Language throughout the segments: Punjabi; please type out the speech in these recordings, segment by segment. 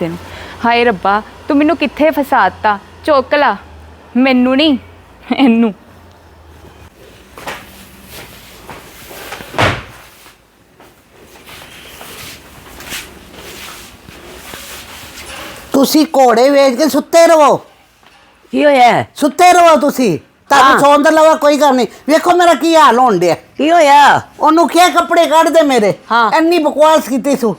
ਕਿਸੇ ਨੂੰ। ਹਾਏ ਰੱਬਾ ਤੂੰ ਮੈਨੂੰ ਕਿੱਥੇ ਫਸਾਤਾ? ਚੁੱਕ ਲਾ। ਮੈਨੂੰ ਨਹੀਂ ਇਹਨੂੰ। ਤੁਸੀਂ ਘੋੜੇ ਵੇਚ ਕੇ ਸੁੱਤੇ ਰਹੋ ਕੀ ਹੋਇਆ? ਸੁੱਤੇ ਰਹੋ ਤੁਸੀਂ। ਤੁਹਾਨੂੰ ਹਾਂ। ਸੌਣ ਦਾ ਲਵਾ ਕੋਈ ਗੱਲ ਨਹੀਂ ਵੇਖੋ ਮੇਰਾ ਕੀ ਹਾਲ ਹੋਣ ਡਿਆ। ਕੀ ਹੋਇਆ? ਉਹਨੂੰ ਕਿਹਾ ਕੱਪੜੇ ਕੱਢ ਦੇ ਮੇਰੇ। ਹਾਂ। ਇੰਨੀ ਬਕਵਾਸ ਕੀਤੀ ਸੂ।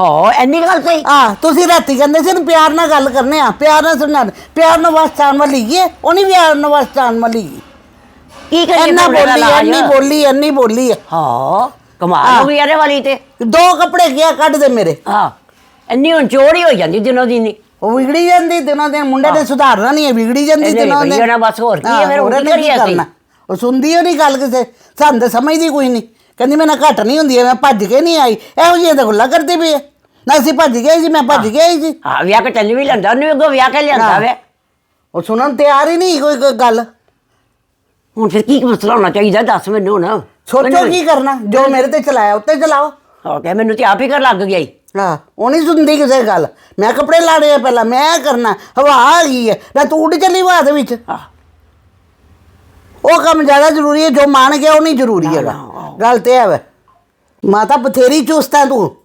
ਹੋ ਐਨੀ ਗੱਲ ਸਹੀ? ਆ ਤੁਸੀਂ ਰਾਤੀ ਕਹਿੰਦੇ ਸੀ ਨਾ ਪਿਆਰ ਨਾਲ ਗੱਲ ਕਰਨੇ ਆ ਪਿਆਰ ਨਾਲ ਸੁਣਨਾ। ਪਿਆਰ ਨਾਲ ਵਾਸਤਾਨ ਵਾਲੀ ਹੈ? ਉਹ ਨਹੀਂ ਪਿਆਰ ਨਾਲ ਵਾਸਤਾਨ ਵਾਲੀ ਕੀ? ਕਰੀਏ ਇੰਨਾ ਬੋਲੀ ਇਲਾਜ? ਇੰਨੀ ਬੋਲੀ ਇੰਨੀ ਬੋਲੀ ਹੈ। ਹਾਂ ਕਮਾਲ ਹਾਂ। ਹੋ ਗਈ ਇਹਦੇ ਵਾਲੀ ਤੇ। ਦੋ ਕੱਪੜੇ ਕਿਹਾ ਕੱਢ ਦੇ ਮੇਰੇ। ਹਾਂ ਇੰਨੀ ਹੁਣ ਚੋਰੀ ਹੋ ਜਾਂਦੀ ਦਿਨੋਂ ਦਿਨ ਉਹ ਵਿਗੜੀ ਜਾਂਦੀ ਦਿਨਾਂ ਦੇ ਮੁੰਡੇ ਨੇ ਸੁਧਾਰਨਾ ਨਹੀਂ ਹੈ ਵਿਗੜੀ ਜਾਂਦੀ ਇਹਨੇ ਦਿਨਾਂ ਬਸ, ਹੋਰ ਕੀ ਹੈ, ਹਾਂ, ਫਿਰ ਹੋਰ ਕੀ ਕਰੀਏ ਅਸੀਂ? ਉਹ ਸੁਣਦੀ ਉਹ ਨਹੀਂ ਗੱਲ ਕਿਸੇ ਸਾਨੂੰ ਤਾਂ ਸਮਝਦੀ ਕੋਈ ਨਹੀਂ। ਕਹਿੰਦੀ ਮੈਂ ਨਾ ਘੱਟ ਨਹੀਂ ਹੁੰਦੀ ਮੈਂ ਭੱਜ ਕੇ ਨਹੀਂ ਆਈ। ਇਹੋ ਜਿਹੀਆਂ ਤਾਂ ਗੱਲਾਂ ਕਰਦੀ ਪਈ ਹੈ ਨਾ ਅਸੀਂ ਭੱਜ ਗਏ ਸੀ ਮੈਂ ਭੱਜ ਹੀ। ਸੀ। ਹਾਂ ਵਿਆਹ ਕੇ ਚੱਲ ਵੀ ਲੈਂਦਾ ਉਹਨੂੰ ਅੱਗੋਂ ਵਿਆਹ ਕੇ ਲਿਆਂਦਾ। ਵੇ। ਉਹ ਸੁਣਨ ਤਿਆਰ ਹੀ ਨਹੀਂ ਕੋਈ ਕੋਈ ਗੱਲ। ਹੁਣ ਫਿਰ ਕੀ ਮਸਲਾ ਹੋਣਾ ਚਾਹੀਦਾ ਦੱਸ ਮੈਨੂੰ ਹੁਣ। ਸੋਚੋ ਕੀ ਕਰਨਾ ਜੋ ਮੇਰੇ ਤੇ ਚਲਾਇਆ ਉੱਤੇ ਚਲਾਓ। ਹੋ ਗਿਆ ਮੈਨੂੰ ਤੇ ਆਪ ਹੀ ਕਰ ਲੱਗ ਗਿਆ। ਹਾਂ ਉਹ ਨਹੀਂ ਸੁਣਦੀ ਕਿਸੇ ਗੱਲ। ਮੈਂ ਕੱਪੜੇ ਲਾੜੇ ਪਹਿਲਾਂ ਮੈਂ ਕਰਨਾ ਹਵਾ ਆ ਗਈ ਹੈ। ਨਾ ਤੂੰ ਉੱਡ ਚੱਲੀ ਹਵਾ ਦੇ ਵਿੱਚ। ਹਾਂ। ਉਹ ਕੰਮ ਜ਼ਿਆਦਾ ਜ਼ਰੂਰੀ ਹੈ ਜੋ ਮੰਨ ਗਿਆ ਉਹ ਨਹੀਂ ਜ਼ਰੂਰੀ ਹੈਗਾ। ਗੱਲ ਤੇ ਹੈ ਵੇ। ਮਾਤਾ ਬਥੇਰੀ ਚੁਸਤ ਹੈ ਤੂੰ।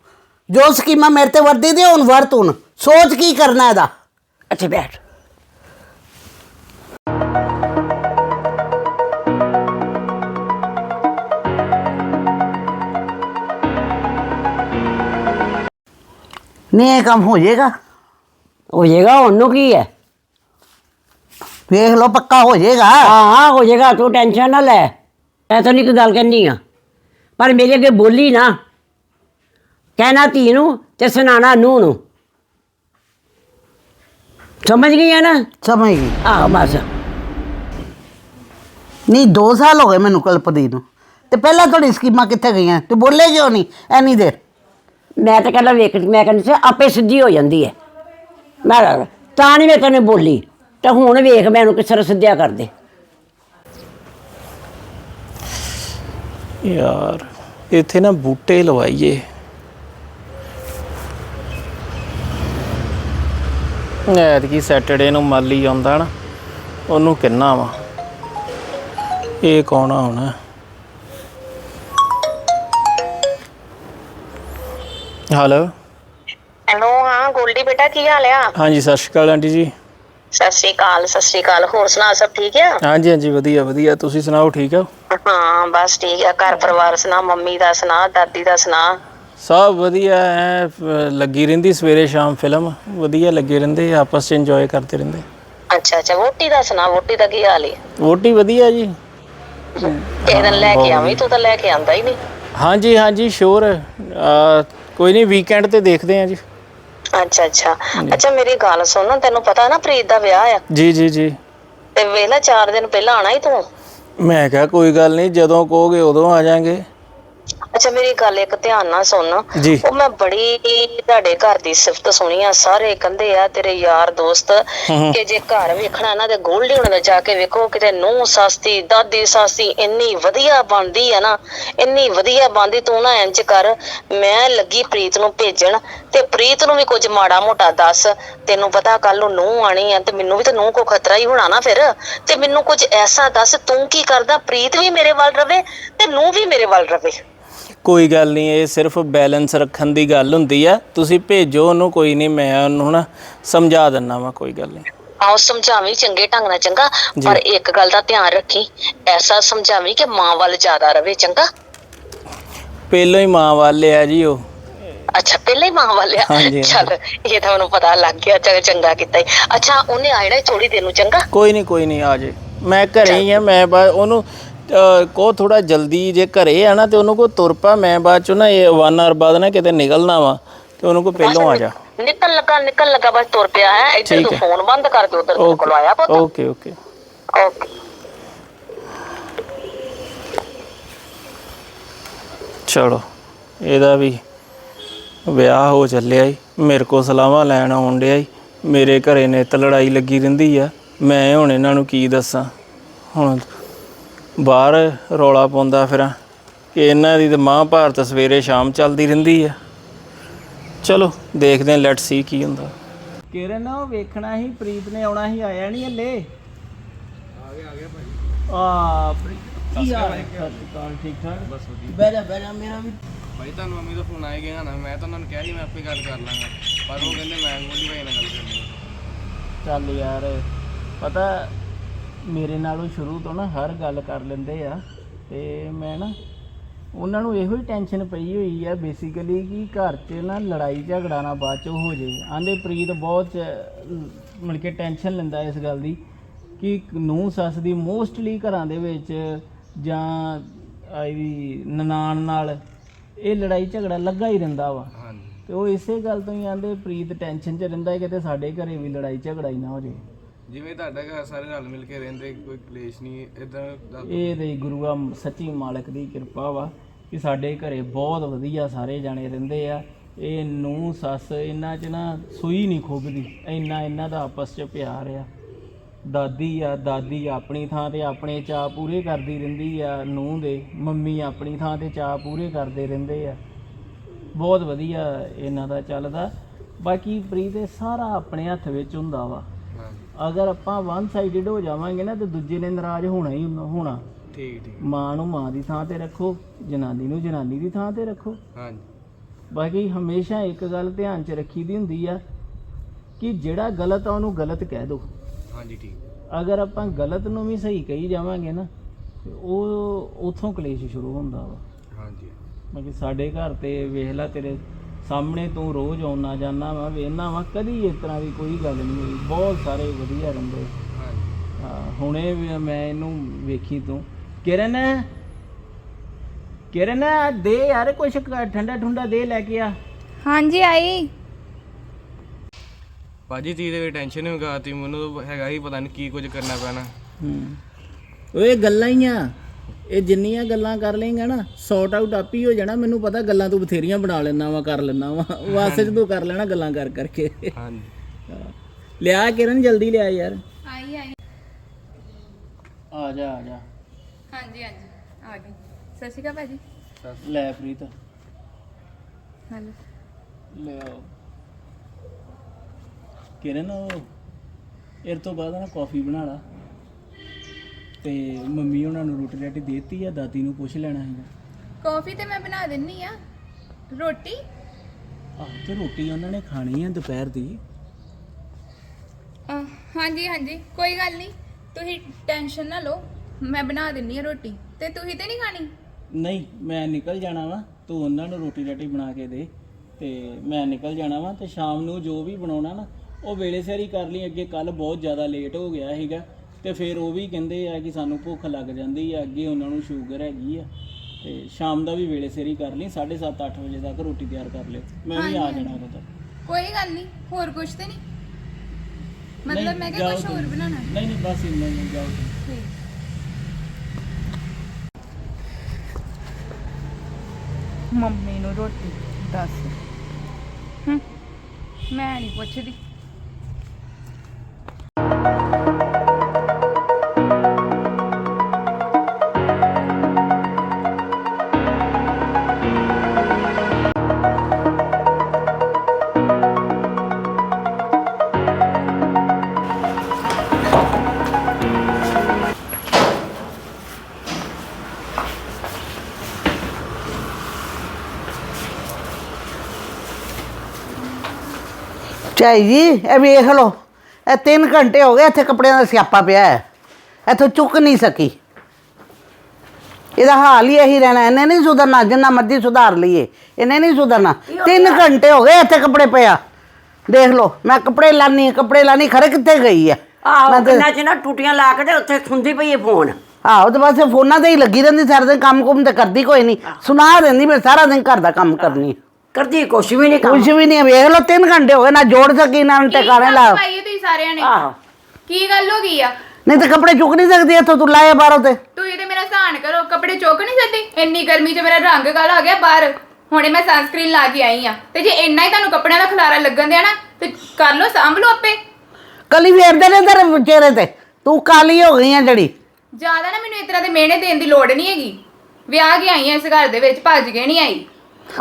ਜੋ ਸਕੀਮਾਂ ਮੇਰੇ ਤੇ ਵਰਦੀ ਦੇ ਹੁਣ ਵਰਤ ਹੁਣ। ਸੋਚ ਕੀ ਕਰਨਾ ਇਹਦਾ? ਅੱਛਾ ਬੈਠ। ਨਹੀਂ ਇਹ ਕੰਮ ਹੋ ਜਾਏਗਾ? ਹੋ ਜਾਏਗਾ ਉਹਨੂੰ ਕੀ ਹੈ? ਵੇਖ ਲਓ ਪੱਕਾ ਹੋ ਜਾਏਗਾ। ਹਾਂ ਹਾਂ ਹੋ ਜਾਏਗਾ ਤੂੰ ਟੈਨਸ਼ਨ ਨਾ ਲੈ। ਐ ਤਾਂ ਨਹੀਂ ਕੋਈ ਗੱਲ ਕਰਨੀ ਆ। ਪਰ ਮੇਰੇ ਅੱਗੇ ਬੋਲੀ ਨਾ। ਕਹਿਣਾ ਧੀ ਨੂੰ ਤੇ ਸੁਣਾਣਾ ਨੂੰ ਨੂੰ। ਸਮਝ ਗਈ ਆ ਨਾ? ਸਮਝ ਗਈ। ਆਹ ਬਸ। ਨਹੀਂ 2 ਸਾਲ ਹੋ ਗਏ ਮੈਨੂੰ ਕਲਪਦੀ ਨੂੰ। ਤੇ ਪਹਿਲਾਂ ਤੁਹਾਡੀ ਸਕੀਮਾਂ ਕਿੱਥੇ ਗਈਆਂ? ਤੂੰ ਬੋਲੇ ਕਿਉਂ ਨਹੀਂ? ਐਨੀ ਦੇਰ ਮੈਂ ਤਾਂ ਕਹਿੰਦਾ ਵੇਖ ਮੈਂ ਕਹਿੰਦੀ ਸੀ ਆਪੇ ਸਿੱਧੀ ਹੋ ਜਾਂਦੀ ਹੈ। ਮੈਂ ਤਾਂ ਨਹੀਂ ਮੈਂ ਤੈਨੂੰ ਬੋਲੀ। ਤੇ ਹੁਣ ਵੇਖ ਮੈਂ ਉਹਨੂੰ ਕਿਸ ਤਰ੍ਹਾਂ ਸਿੱਧਿਆ ਕਰਦੇ। ਯਾਰ ਇੱਥੇ ਨਾ ਬੂਟੇ ਲਵਾਈਏ। ਐਤਕੀ ਸੈਟਰਡੇ ਨੂੰ ਮਾਲੀ ਆਉਂਦਾ ਨਾ ਉਹਨੂੰ ਕਿੰਨਾ ਵਾ? ਇਹ ਕੌਣ ਆ ਹੁਣ? ਹੈਲੋ ਹੈਲੋ ਹਾਂ ਗੋਲਡੀ ਬੇਟਾ ਕੀ ਹਾਲ ਆ? ਹਾਂਜੀ ਸਤਿ ਸ਼੍ਰੀ ਅਕਾਲ ਆਂਟੀ ਜੀ। ਸਤਿ ਸ੍ਰੀ ਅਕਾਲ ਸਤਿ ਸ੍ਰੀ ਅਕਾਲ। ਹੋਰ ਸੁਣਾ ਸਭ ਠੀਕ ਆ? ਹਾਂਜੀ ਹਾਂਜੀ ਵਧੀਆ ਵਧੀਆ। ਤੁਸੀਂ ਸੁਣਾਓ ਠੀਕ ਆ ਹਾਂ ਬਸ ਠੀਕ ਆ। ਘਰ ਪਰਿਵਾਰ ਸੁਣਾ ਮੰਮੀ ਦਾ ਸੁਣਾ ਦਾਦੀ ਦਾ ਸੁਣਾ? ਸਭ ਵਧੀਆ ਐ ਲੱਗੀ ਰਹਿੰਦੀ ਸਵੇਰੇ ਸ਼ਾਮ ਫਿਲਮ। ਵਧੀਆ ਲੱਗੇ ਰਹਿੰਦੇ ਆਪਸ ਚ ਇੰਜੋਏ ਕਰਦੇ ਰਹਿੰਦੇ। ਅੱਛਾ ਅੱਛਾ ਵੋਟੀ ਦਾ ਸੁਣਾ ਵੋਟੀ ਦਾ ਕੀ ਹਾਲ ਹੈ ਵੋਟੀ ਵਧੀਆ ਜੀ। ਕਿਸੇ ਦਿਨ ਲੈ ਕੇ ਆਵੀਂ? ਤੂੰ ਤਾਂ ਲੈ ਕੇ ਆਂਦਾ ਹੀ ਨਹੀਂ। ਹਾਂਜੀ ਹਾਂਜੀ ਸ਼ੋਰ ਕੋਈ ਨਹੀਂ ਵੀਕਐਂਡ ਤੇ ਦੇਖਦੇ ਆ ਜੀ। ਅੱਛਾ ਅੱਛਾ। ਅੱਛਾ ਮੇਰੀ ਗੱਲ ਸੁਣ ਤੈਨੂੰ ਪਤਾ ਨਾ ਪ੍ਰੀਤ ਦਾ ਵਿਆਹ ਆ? ਜੀ ਜੀ ਜੀ। ਤੇ ਵੇਲਾ 4 ਦਿਨ ਪਹਿਲਾਂ ਆਣਾ ਹੀ ਤੂੰ। ਮੈਂ ਕਿਹਾ ਕੋਈ ਗੱਲ ਨਹੀਂ ਜਦੋਂ ਕਹੋਗੇ ਉਦੋਂ ਆ ਜਾਾਂਗੇ। ਅੱਛਾ ਮੇਰੀ ਗੱਲ ਇੱਕ ਧਿਆਨ ਨਾਲ ਸੁਣ। ਜੀ। ਉਹ ਮੈਂ ਬੜੀ ਤੁਹਾਡੇ ਘਰ ਦੀ ਸਿਫਤ ਸੁਣੀ ਆ। ਸਾਰੇ ਕਹਿੰਦੇ ਆ ਤੇਰੇ ਯਾਰ ਦੋਸਤ ਕਿ ਜੇ ਘਰ ਵੇਖਣਾ ਨਾ ਤੇ ਗੋਲਡੀ ਹੁਣਾਂ ਦੇ ਜਾ ਕੇ ਵੇਖੋ ਕਿਤੇ ਨੂੰ ਸਸਤੀ ਦਾਦੀ ਸਸਤੀ ਇੰਨੀ ਵਧੀਆ ਬਣਦੀ ਆ ਨਾ ਇੰਨੀ ਵਧੀਆ ਬਣਦੀ ਤੂੰ ਨਾ ਇੰਜ ਕਰ। ਮੈਂ ਲੱਗੀ ਪ੍ਰੀਤ ਨੂੰ ਭੇਜਣ ਤੇ ਪ੍ਰੀਤ ਨੂੰ ਵੀ ਕੁਝ ਮਾੜਾ ਮੋਟਾ ਦੱਸ। ਤੈਨੂੰ ਪਤਾ ਕੱਲ ਨੂੰ ਨੂੰ ਆਣੀ ਆ ਤੇ ਮੈਨੂੰ ਵੀ ਤਾਂ ਨੂੰ ਕੋ ਖਤਰਾ ਹੀ ਹੋਣਾ ਨਾ ਫਿਰ। ਤੇ ਮੈਨੂੰ ਕੁਝ ਐਸਾ ਦੱਸ ਤੂੰ ਕੀ ਕਰਦਾ? ਪ੍ਰੀਤ ਵੀ ਮੇਰੇ ਵੱਲ ਰਵੇ ਤੇ ਨੂੰ ਵੀ ਮੇਰੇ ਵੱਲ ਰਵੇ। ਕੋਈ ਗੱਲ ਨਹੀਂ ਇਹ ਸਿਰਫ ਬੈਲੈਂਸ ਰੱਖਣ ਦੀ ਗੱਲ ਹੁੰਦੀ ਆ। ਤੁਸੀਂ ਭੇਜੋ ਉਹਨੂੰ ਕੋਈ ਨਹੀਂ ਮੈਂ ਉਹਨੂੰ ਨਾ ਸਮਝਾ ਦਿੰਨਾ ਵਾ ਕੋਈ ਗੱਲ ਨਹੀਂ। ਆਓ ਸਮਝਾਵੀਂ ਚੰਗੇ ਢੰਗ ਨਾਲ ਚੰਗਾ? ਪਰ ਇੱਕ ਗੱਲ ਦਾ ਧਿਆਨ ਰੱਖੀ ਐਸਾ ਸਮਝਾਵੀਂ ਕਿ ਮਾਂ ਵੱਲ ਜ਼ਿਆਦਾ ਰਵੇ ਚੰਗਾ? ਪਹਿਲੋਂ ਹੀ ਮਾਂ ਵਾਲੇ ਆ ਜੀ ਉਹ। ਅੱਛਾ ਪਹਿਲਾਂ ਹੀ ਮਾਂ ਵੱਲ ਆ ਹਾਂਜੀ, ਹਾਂਜੀ। ਚੱਲ ਇਹ ਤਾਂ ਮੈਨੂੰ ਪਤਾ ਲੱਗ ਗਿਆ ਚੱਲ ਚੰਗਾ ਕੀਤਾ। ਅੱਛਾ ਉਹਨੇ ਆਇਣਾ ਥੋੜੀ ਦੇਰ ਨੂੰ ਚੰਗਾ? ਕੋਈ ਨਹੀਂ ਕੋਈ ਨਹੀਂ ਆ ਜੇ। ਮੈਂ ਘਰੇ ਹੀ ਆ ਮੈਂ ਬਾ ਉਹਨੂੰ ਕਹੋ ਥੋੜਾ ਜਲਦੀ ਜੇ ਘਰੇ ਆ ਨਾ ਤੇ ਉਹਨੂੰ ਕੋ ਤੁਰ ਪਾ ਮੈਂ ਬਾਅਦ ਚ ਨਾ ਇਹ 1 ਆਰ ਬਾਅਦ ਨਾ ਕਿਤੇ ਨਿਕਲਣਾ ਵਾ ਤੇ ਉਹਨੂੰ ਕੋ ਪਹਿਲੋਂ ਆ ਜਾ। ਨਿਕਲ ਲੱਗਾ ਨਿਕਲ ਲੱਗਾ ਬਸ ਤੁਰ ਪਿਆ ਹੈ। ਠੀਕ ਤੂੰ। ਫੋਨ ਬੰਦ ਕਰ ਦੇ ਉਧਰ ਕੋਲ ਆਇਆ ਪੁੱਤ। Okay okay. ਓਕੇ। ਚਲੋ ਇਹਦਾ ਵੀ ਵਿਆਹ ਹੋ ਚੱਲਿਆ ਈ। ਮੇਰੇ ਕੋ ਸਲਾਹਾਂ ਲੈਣ ਆਉਣ ਡਿਆ ਈ। ਮੇਰੇ ਘਰੇ ਨਿੱਤ ਲੜਾਈ ਲੱਗੀ ਰਹਿੰਦੀ ਆ। ਮੈਂ ਹੁਣ ਇਹਨਾਂ ਨੂੰ ਕੀ ਦੱਸਾਂ? ਹੁਣ ਬਾਹਰ ਰੌਲਾ ਪਾਉਂਦਾ ਫਿਰਾਂ ਕਿ ਇਹਨਾਂ ਦੀ ਤੇ ਮਹਾਭਾਰਤ ਸਵੇਰੇ ਸ਼ਾਮ ਚੱਲਦੀ ਰਹਿੰਦੀ ਆ। ਚਲੋ ਦੇਖਦੇ ਹਾਂ ਲੈਟ ਸੀ ਕੀ ਹੁੰਦਾ। ਕਿਰਨ ਉਹ ਵੇਖਣਾ ਸੀ ਪ੍ਰੀਤ ਨੇ ਆਉਣਾ ਸੀ ਆਇਆ ਨਹੀਂ ਹੱਲੇ? ਆ ਗਿਆ ਆ ਗਿਆ ਭਾਈ। ਆ ਪ੍ਰੀਤ ਕੀ ਹਾਲ ਹੈ? ਸਤਿ ਸ਼੍ਰੀ ਅਕਾਲ ਠੀਕ ਠਾਕ? ਬਸ ਵਧੀਆ। ਬਹਿ ਜਾ ਮੇਰਾ ਵੀ। ਭਾਈ ਤੁਹਾਨੂੰ ਮੰਮੀ ਦਾ ਫੋਨ ਆਇਆ ਗਿਆ ਨਾ ਮੈਂ ਤਾਂ ਉਹਨਾਂ ਨੂੰ ਕਿਹਾ ਸੀ ਮੈਂ ਆਪੇ ਗੱਲ ਕਰ ਲਾਂਗਾ। ਪਰ ਉਹ ਕਹਿੰਦੇ ਮੈਂ ਗੋਲੀ ਭਾਈ ਨਾਲ ਗੱਲ ਕਰਨੀ ਹੈ। ਚੱਲ ਯਾਰ ਪਤਾ ਮੇਰੇ ਨਾਲੋਂ ਸ਼ੁਰੂ ਤੋਂ ਨਾ ਹਰ ਗੱਲ ਕਰ ਲੈਂਦੇ ਆ ਤੇ ਮੈਂ ਨਾ ਉਹਨਾਂ ਨੂੰ ਇਹੋ ਹੀ ਟੈਨਸ਼ਨ ਪਈ ਹੋਈ ਆ ਬੇਸਿਕਲੀ ਕਿ ਘਰ 'ਚ ਨਾ ਲੜਾਈ ਝਗੜਾ ਨਾ ਬਾਅਦ 'ਚ ਹੋ ਜੇ। ਆਂਦੇ ਪ੍ਰੀਤ ਬਹੁਤ ਮਿਲ ਕੇ ਟੈਨਸ਼ਨ ਲੈਂਦਾ ਇਸ ਗੱਲ ਦੀ ਕਿ ਨੂੰ ਸੱਸ ਦੀ ਮੋਸਟਲੀ ਘਰਾਂ ਦੇ ਵਿੱਚ ਜਾਂ ਆਈ ਨਨਾਣ ਨਾਲ ਇਹ ਲੜਾਈ ਝਗੜਾ ਲੱਗਾ ਹੀ ਰਹਿੰਦਾ ਵਾ। ਤੇ ਉਹ ਇਸੇ ਗੱਲ ਤੋਂ ਹੀ ਆਂਦੇ ਪ੍ਰੀਤ ਟੈਨਸ਼ਨ 'ਚ ਰਹਿੰਦਾ ਹੈ ਕਿਤੇ ਸਾਡੇ ਘਰੇ ਵੀ ਲੜਾਈ ਝਗੜਾ ਹੀ ਨਾ ਹੋ ਜੇ। ਜਿਵੇਂ ਤੁਹਾਡਾ ਘਰ ਸਾਰੇ ਰਲ ਮਿਲ ਕੇ ਰਹਿੰਦੇ, ਕੋਈ ਕਲੇਸ਼ ਨਹੀਂ ਇਦਾਂ ਦਾ ਇਹ ਤੇ ਗੁਰੂਆ ਸੱਚੀ ਮਾਲਕ ਦੀ ਕਿਰਪਾ ਵਾ ਕਿ ਸਾਡੇ ਘਰੇ ਬਹੁਤ ਵਧੀਆ ਸਾਰੇ ਜਾਣੇ ਰਹਿੰਦੇ ਆ। ਇਹ ਨੂੰ ਸੱਸ, ਇਹਨਾਂ 'ਚ ਨਾ ਸੂਈ ਨਹੀਂ ਖੁੱਬਦੀ, ਇੰਨਾ ਇਹਨਾਂ ਦਾ ਆਪਸ 'ਚ ਪਿਆਰ ਆ। ਦਾਦੀ ਆ, ਦਾਦੀ ਆਪਣੀ ਥਾਂ ਤੇ ਆਪਣੇ ਚਾਅ ਪੂਰੇ ਕਰਦੀ ਰਹਿੰਦੀ ਆ ਨੂੰ ਦੇ ਮੰਮੀ ਆਪਣੀ ਥਾਂ ਤੇ ਚਾਅ ਪੂਰੇ ਕਰਦੇ ਰਹਿੰਦੇ ਆ। ਬਹੁਤ ਵਧੀਆ ਇਹਨਾਂ ਦਾ ਚੱਲਦਾ। ਬਾਕੀ ਪ੍ਰੀਤ, ਇਹ ਸਾਰਾ ਆਪਣੇ ਹੱਥ ਵਿੱਚ ਹੁੰਦਾ ਵਾ। ਹਾਂਜੀ ਅਗਰ ਆਪਾਂ ਵਨ ਸਾਈਡਡ ਹੋ ਜਾਵਾਂਗੇ ਨਾ ਤੇ ਦੂਜੇ ਨੇ ਨਾਰਾਜ਼ ਹੋਣਾ ਹੀ ਹੋਣਾ। ਠੀਕ ਠੀਕ। ਮਾਂ ਨੂੰ ਮਾਂ ਦੀ ਥਾਂ ਤੇ ਰੱਖੋ ਜਨਾਨੀ ਨੂੰ ਜਨਾਨੀ ਦੀ ਥਾਂ ਤੇ ਰੱਖੋ। ਹਾਂਜੀ। ਬਾਕੀ ਹਮੇਸ਼ਾ ਇੱਕ ਗੱਲ ਧਿਆਨ 'ਚ ਰੱਖੀ ਦੀ ਹੁੰਦੀ ਆ ਕਿ ਜਿਹੜਾ ਗਲਤ ਆ ਉਹਨੂੰ ਗਲਤ ਕਹਿ ਦਿਓ ਹਾਂਜੀ ਠੀਕ। ਅਗਰ ਆਪਾਂ ਗਲਤ ਨੂੰ ਵੀ ਸਹੀ ਕਹੀ ਜਾਵਾਂਗੇ ਨਾ ਤੇ ਉਹ ਉਥੋਂ ਕਲੇਸ਼ ਸ਼ੁਰੂ ਹੁੰਦਾ ਵਾ। ਹਾਂਜੀ। ਬਾਕੀ ਸਾਡੇ ਘਰ ਤੇ ਵੇਖ ਲੈ ਤੇਰੇ ਸਾਹਮਣੇ ਤੂੰ ਰੋਜ਼ ਆਉਣਾ ਜਾਣਾ ਵਾ ਵੇਖਣਾ ਵਾ ਕਦੀ ਇਸ ਤਰ੍ਹਾਂ ਦੀ ਕੋਈ ਗੱਲ ਨਹੀਂ ਹੋਈ। ਬਹੁਤ ਸਾਰੇ ਵਧੀਆ ਰਹਿੰਦੇ ਹਾਂ, ਹੁਣੇ ਵੀ ਮੈਂ ਇਹਨੂੰ ਵੇਖੀ ਤੂੰ। ਕਿਰਨ ਕਿਰਨ ਦੇ ਯਾਰ ਕੁਛ ਠੰਡਾ ਠੁੰਡਾ ਦੇ ਲੈ ਕੇ ਆ। ਹਾਂਜੀ ਆਈ। ਭਾਜੀ ਤੀ ਦੇ ਟੈਨਸ਼ਨ ਹੀ ਗਾਤੀ ਮੈਨੂੰ ਤਾਂ ਹੈਗਾ ਹੀ ਪਤਾ ਨਹੀਂ ਕੀ ਕੁਝ ਕਰਨਾ ਪੈਣਾ। ਓਏ ਗੱਲਾਂ ਹੀ ਆ। ਇਹ ਜਿੰਨੀਆਂ ਗੱਲਾਂ ਕਰ ਲੇਗਾ ਨਾ ਸੌਟ ਆਊਟ ਆਪ ਹੀ ਹੋ ਜਾਣਾ ਮੈਨੂੰ ਪਤਾ ਗੱਲਾਂ ਤੂੰ ਬਥੇਰੀਆਂ ਬਣਾ ਲੈਣਾ ਵਾ ਕਰ ਲੈਣਾ ਵਾ। ਵਾਸਤੇ ਚ ਤੂੰ ਕਰ ਲੈਣਾ ਗੱਲਾਂ ਕਰ ਕਰਕੇ। ਹਾਂਜੀ। ਲਿਆ ਕਿਰਨ ਜਲਦੀ ਲਿਆ ਯਾਰ। ਆਈ ਆਈ। ਆ ਜਾ ਆ ਜਾ। ਹਾਂਜੀ ਹਾਂਜੀ। ਆ ਗਈ। ਸਤਿ ਸ਼੍ਰੀ ਅਕਾਲ ਭਾਜੀ। ਲੈ ਪ੍ਰੀਤ। ਹਲੋ। ਲੈ ਆਓ। ਕਿਰਨ ਉਹ ਇਹ ਤੋਂ ਬਾਅਦ ਨਾ ਕਾਫੀ ਬਣਾ ਲਾ। ਤੇ ਮੰਮੀ ਉਹਨਾਂ ਨੂੰ ਰੋਟੀ ਰਾਟੀ ਦੇਤੀ ਆ ਦਾਦੀ ਨੂੰ ਪੁੱਛ ਲੈਣਾ ਹੈਗਾ। ਕਾਫੀ ਤੇ ਮੈਂ ਬਣਾ ਦਿੰਨੀ ਆ। ਰੋਟੀ? ਆਹ ਤੇ ਰੋਟੀ ਉਹਨਾਂ ਨੇ ਖਾਣੀ ਆ ਦੁਪਹਿਰ ਦੀ। ਅਹ, ਹਾਂਜੀ ਹਾਂਜੀ ਕੋਈ ਗੱਲ ਨਹੀਂ ਤੁਸੀਂ ਟੈਨਸ਼ਨ ਨਾ ਲਓ ਮੈਂ ਬਣਾ ਦਿੰਨੀ ਆ ਰੋਟੀ। ਤੇ ਤੁਸੀਂ ਤੇ ਨਹੀਂ ਖਾਣੀ? ਨਹੀਂ ਮੈਂ ਨਿਕਲ ਜਾਣਾ ਵਾ ਤੂੰ ਉਹਨਾਂ ਨੂੰ ਰੋਟੀ ਰਾਟੀ ਬਣਾ ਕੇ ਦੇ। ਤੇ ਮੈਂ ਨਿਕਲ ਜਾਣਾ ਵਾ ਤੇ ਸ਼ਾਮ ਨੂੰ ਜੋ ਵੀ ਬਣਾਉਣਾ ਨਾ ਉਹ ਵੇਲੇ ਸਿਰ ਹੀ ਕਰ ਲਈ ਅੱਗੇ ਕੱਲ ਬਹੁਤ ਜ਼ਿਆਦਾ ਲੇਟ ਹੋ ਗਿਆ ਸੀਗਾ। ਤੇ ਫਿਰ ਉਹ ਵੀ ਕਹਿੰਦੇ ਆ ਕਿ ਸਾਨੂੰ ਭੁੱਖ ਲੱਗ ਜਾਂਦੀ ਆ ਅੱਗੇ ਉਹਨਾਂ ਨੂੰ ਸ਼ੂਗਰ ਹੈਗੀ ਆ। ਤੇ ਸ਼ਾਮ ਦਾ ਵੀ ਵੇਲੇ ਸਿਰ ਹੀ ਕਰ ਲਈ 7:30 8 ਵਜੇ ਤੱਕ ਰੋਟੀ ਤਿਆਰ ਕਰ ਲਿਓ। ਮੈਂ ਵੀ ਆ ਜਾਣਾ ਉਦੋਂ ਤੱਕ। ਕੋਈ ਗੱਲ ਨਹੀਂ ਹੋਰ ਕੁਝ ਤੇ ਨਹੀਂ? ਮਤਲਬ ਨਹੀਂ, ਮੈਂ ਕਿ ਜਾਓ ਕੁਝ ਹੋਰ ਤੁਸੀਂ। ਬਣਾਉਣਾ? ਨਹੀਂ ਨਹੀਂ ਬਸ ਇੰਨਾ ਹੀ ਆ, ਜਾਓ ਠੀਕ। ਮੰਮੀ ਨੂੰ ਰੋਟੀ ਦੱਸ। ਹੂੰ ਮੈਂ ਨਹੀਂ ਪੁੱਛਦੀ। ਝਾਈ ਜੀ ਇਹ ਵੇਖ ਲਓ। ਇਹ 3 ਘੰਟੇ ਹੋ ਗਏ ਇੱਥੇ ਕੱਪੜਿਆਂ ਦਾ ਸਿਆਪਾ ਪਿਆ ਹੈ। ਇੱਥੋਂ ਚੁੱਕ ਨਹੀਂ ਸਕੀ। ਇਹਦਾ ਹਾਲ ਹੀ ਇਹੀ ਰਹਿਣਾ। ਇਹਨੇ ਨਹੀਂ ਸੁਧਰਨਾ। ਜਿੰਨਾ ਮਰਜ਼ੀ ਸੁਧਾਰ ਲਈਏ। ਇਹਨੇ ਨਹੀਂ ਸੁਧਰਨਾ। 3 ਘੰਟੇ ਹੋ ਗਏ ਇੱਥੇ ਕੱਪੜੇ ਪਿਆ। ਦੇਖ ਲਓ। ਮੈਂ ਕੱਪੜੇ ਲਾਨੀ ਕੱਪੜੇ ਲਾਨੀ। ਖਰੇ ਕਿੱਥੇ ਗਈ ਆ? ਆਹੋ ਕਿੰਨਾ ਚ ਨਾ ਟੂਟੀਆਂ ਲਾ ਕੇ ਤੇ ਉੱਥੇ ਖੁੰਦੀ ਪਈ ਹੈ ਫੋਨ। ਆਹੋ ਤੇ ਬਸ ਇਹ ਫੋਨਾਂ ਤੇ ਹੀ ਲੱਗੀ ਰਹਿੰਦੀ। ਸਾਰਾ ਦਿਨ ਕੰਮ ਕੁਮ ਤੇ ਕਰਦੀ ਕੋਈ ਨਹੀਂ। ਸੁਣਾ ਦਿੰਦੀ ਮੈਂ ਸਾਰਾ ਦਿਨ ਘਰ ਦਾ ਕੰਮ ਕਰਨੀ ਕਰਦੀ ਕੁਛ ਵੀ ਨਹੀਂ ਕੰਮ। ਕੁਝ ਵੀ ਨਹੀਂ ਵੇਖ ਲਓ 3 ਘੰਟੇ ਹੋ ਗਏ ਨਾ ਜੋੜ ਸਕੀ ਨਾ ਟਿਕਾਣੇ ਲਾ ਪਾਈਏ ਤੁਸੀਂ ਸਾਰਿਆਂ ਨੇ। ਆਹੋ। ਕੀ ਗੱਲ ਹੋ ਗਈ ਆ? ਨਹੀਂ ਤੇ ਕੱਪੜੇ ਚੁੱਕ ਨਹੀਂ ਸਕਦੀ ਇੱਥੋਂ ਤੂੰ ਲਾਏ ਬਾਹਰੋਂ ਤੇ। ਤੁਸੀਂ ਤੇ ਮੇਰਾ ਸਹਾਨ ਕਰੋ ਕੱਪੜੇ ਚੁੱਕ ਨਹੀਂ ਸਕਦੀ? ਇੰਨੀ ਗਰਮੀ 'ਚ ਮੇਰਾ ਰੰਗ ਕਾਲਾ ਹੋ ਗਿਆ ਬਾਹਰ। ਹੁਣੇ ਮੈਂ ਸਨਸਕ੍ਰੀਨ ਲਾ ਕੇ ਆਈ ਆ। ਤੇ ਜੇ ਇੰਨਾ ਹੀ ਤੁਹਾਨੂੰ ਕੱਪੜਿਆਂ ਦਾ ਖਲਾਰਾ ਲੱਗਣ ਦਿਆ ਨਾ ਤੇ ਕਰ ਲਓ ਸਾਂਭ ਲਓ ਆਪੇ। ਕਲੀ ਵੇਰਦੇ ਨੇ ਤੇਰੇ ਚਿਹਰੇ ਤੇ। ਤੂੰ ਕਾਲੀ ਹੋ ਗਈ ਆ ਜੜੀ ਜ਼ਿਆਦਾ ਨਾ ਮੈਨੂੰ ਇਸ ਤਰ੍ਹਾਂ ਦੇ ਮਿਹਣੇ ਦੇਣ ਦੀ ਲੋੜ ਨਹੀਂ ਹੈਗੀ। ਵਿਆਹ ਕੇ ਆਈ ਆ ਇਸ ਘਰ ਦੇ ਵਿੱਚ ਭੱਜ ਕੇ ਨਹੀਂ ਆਈ।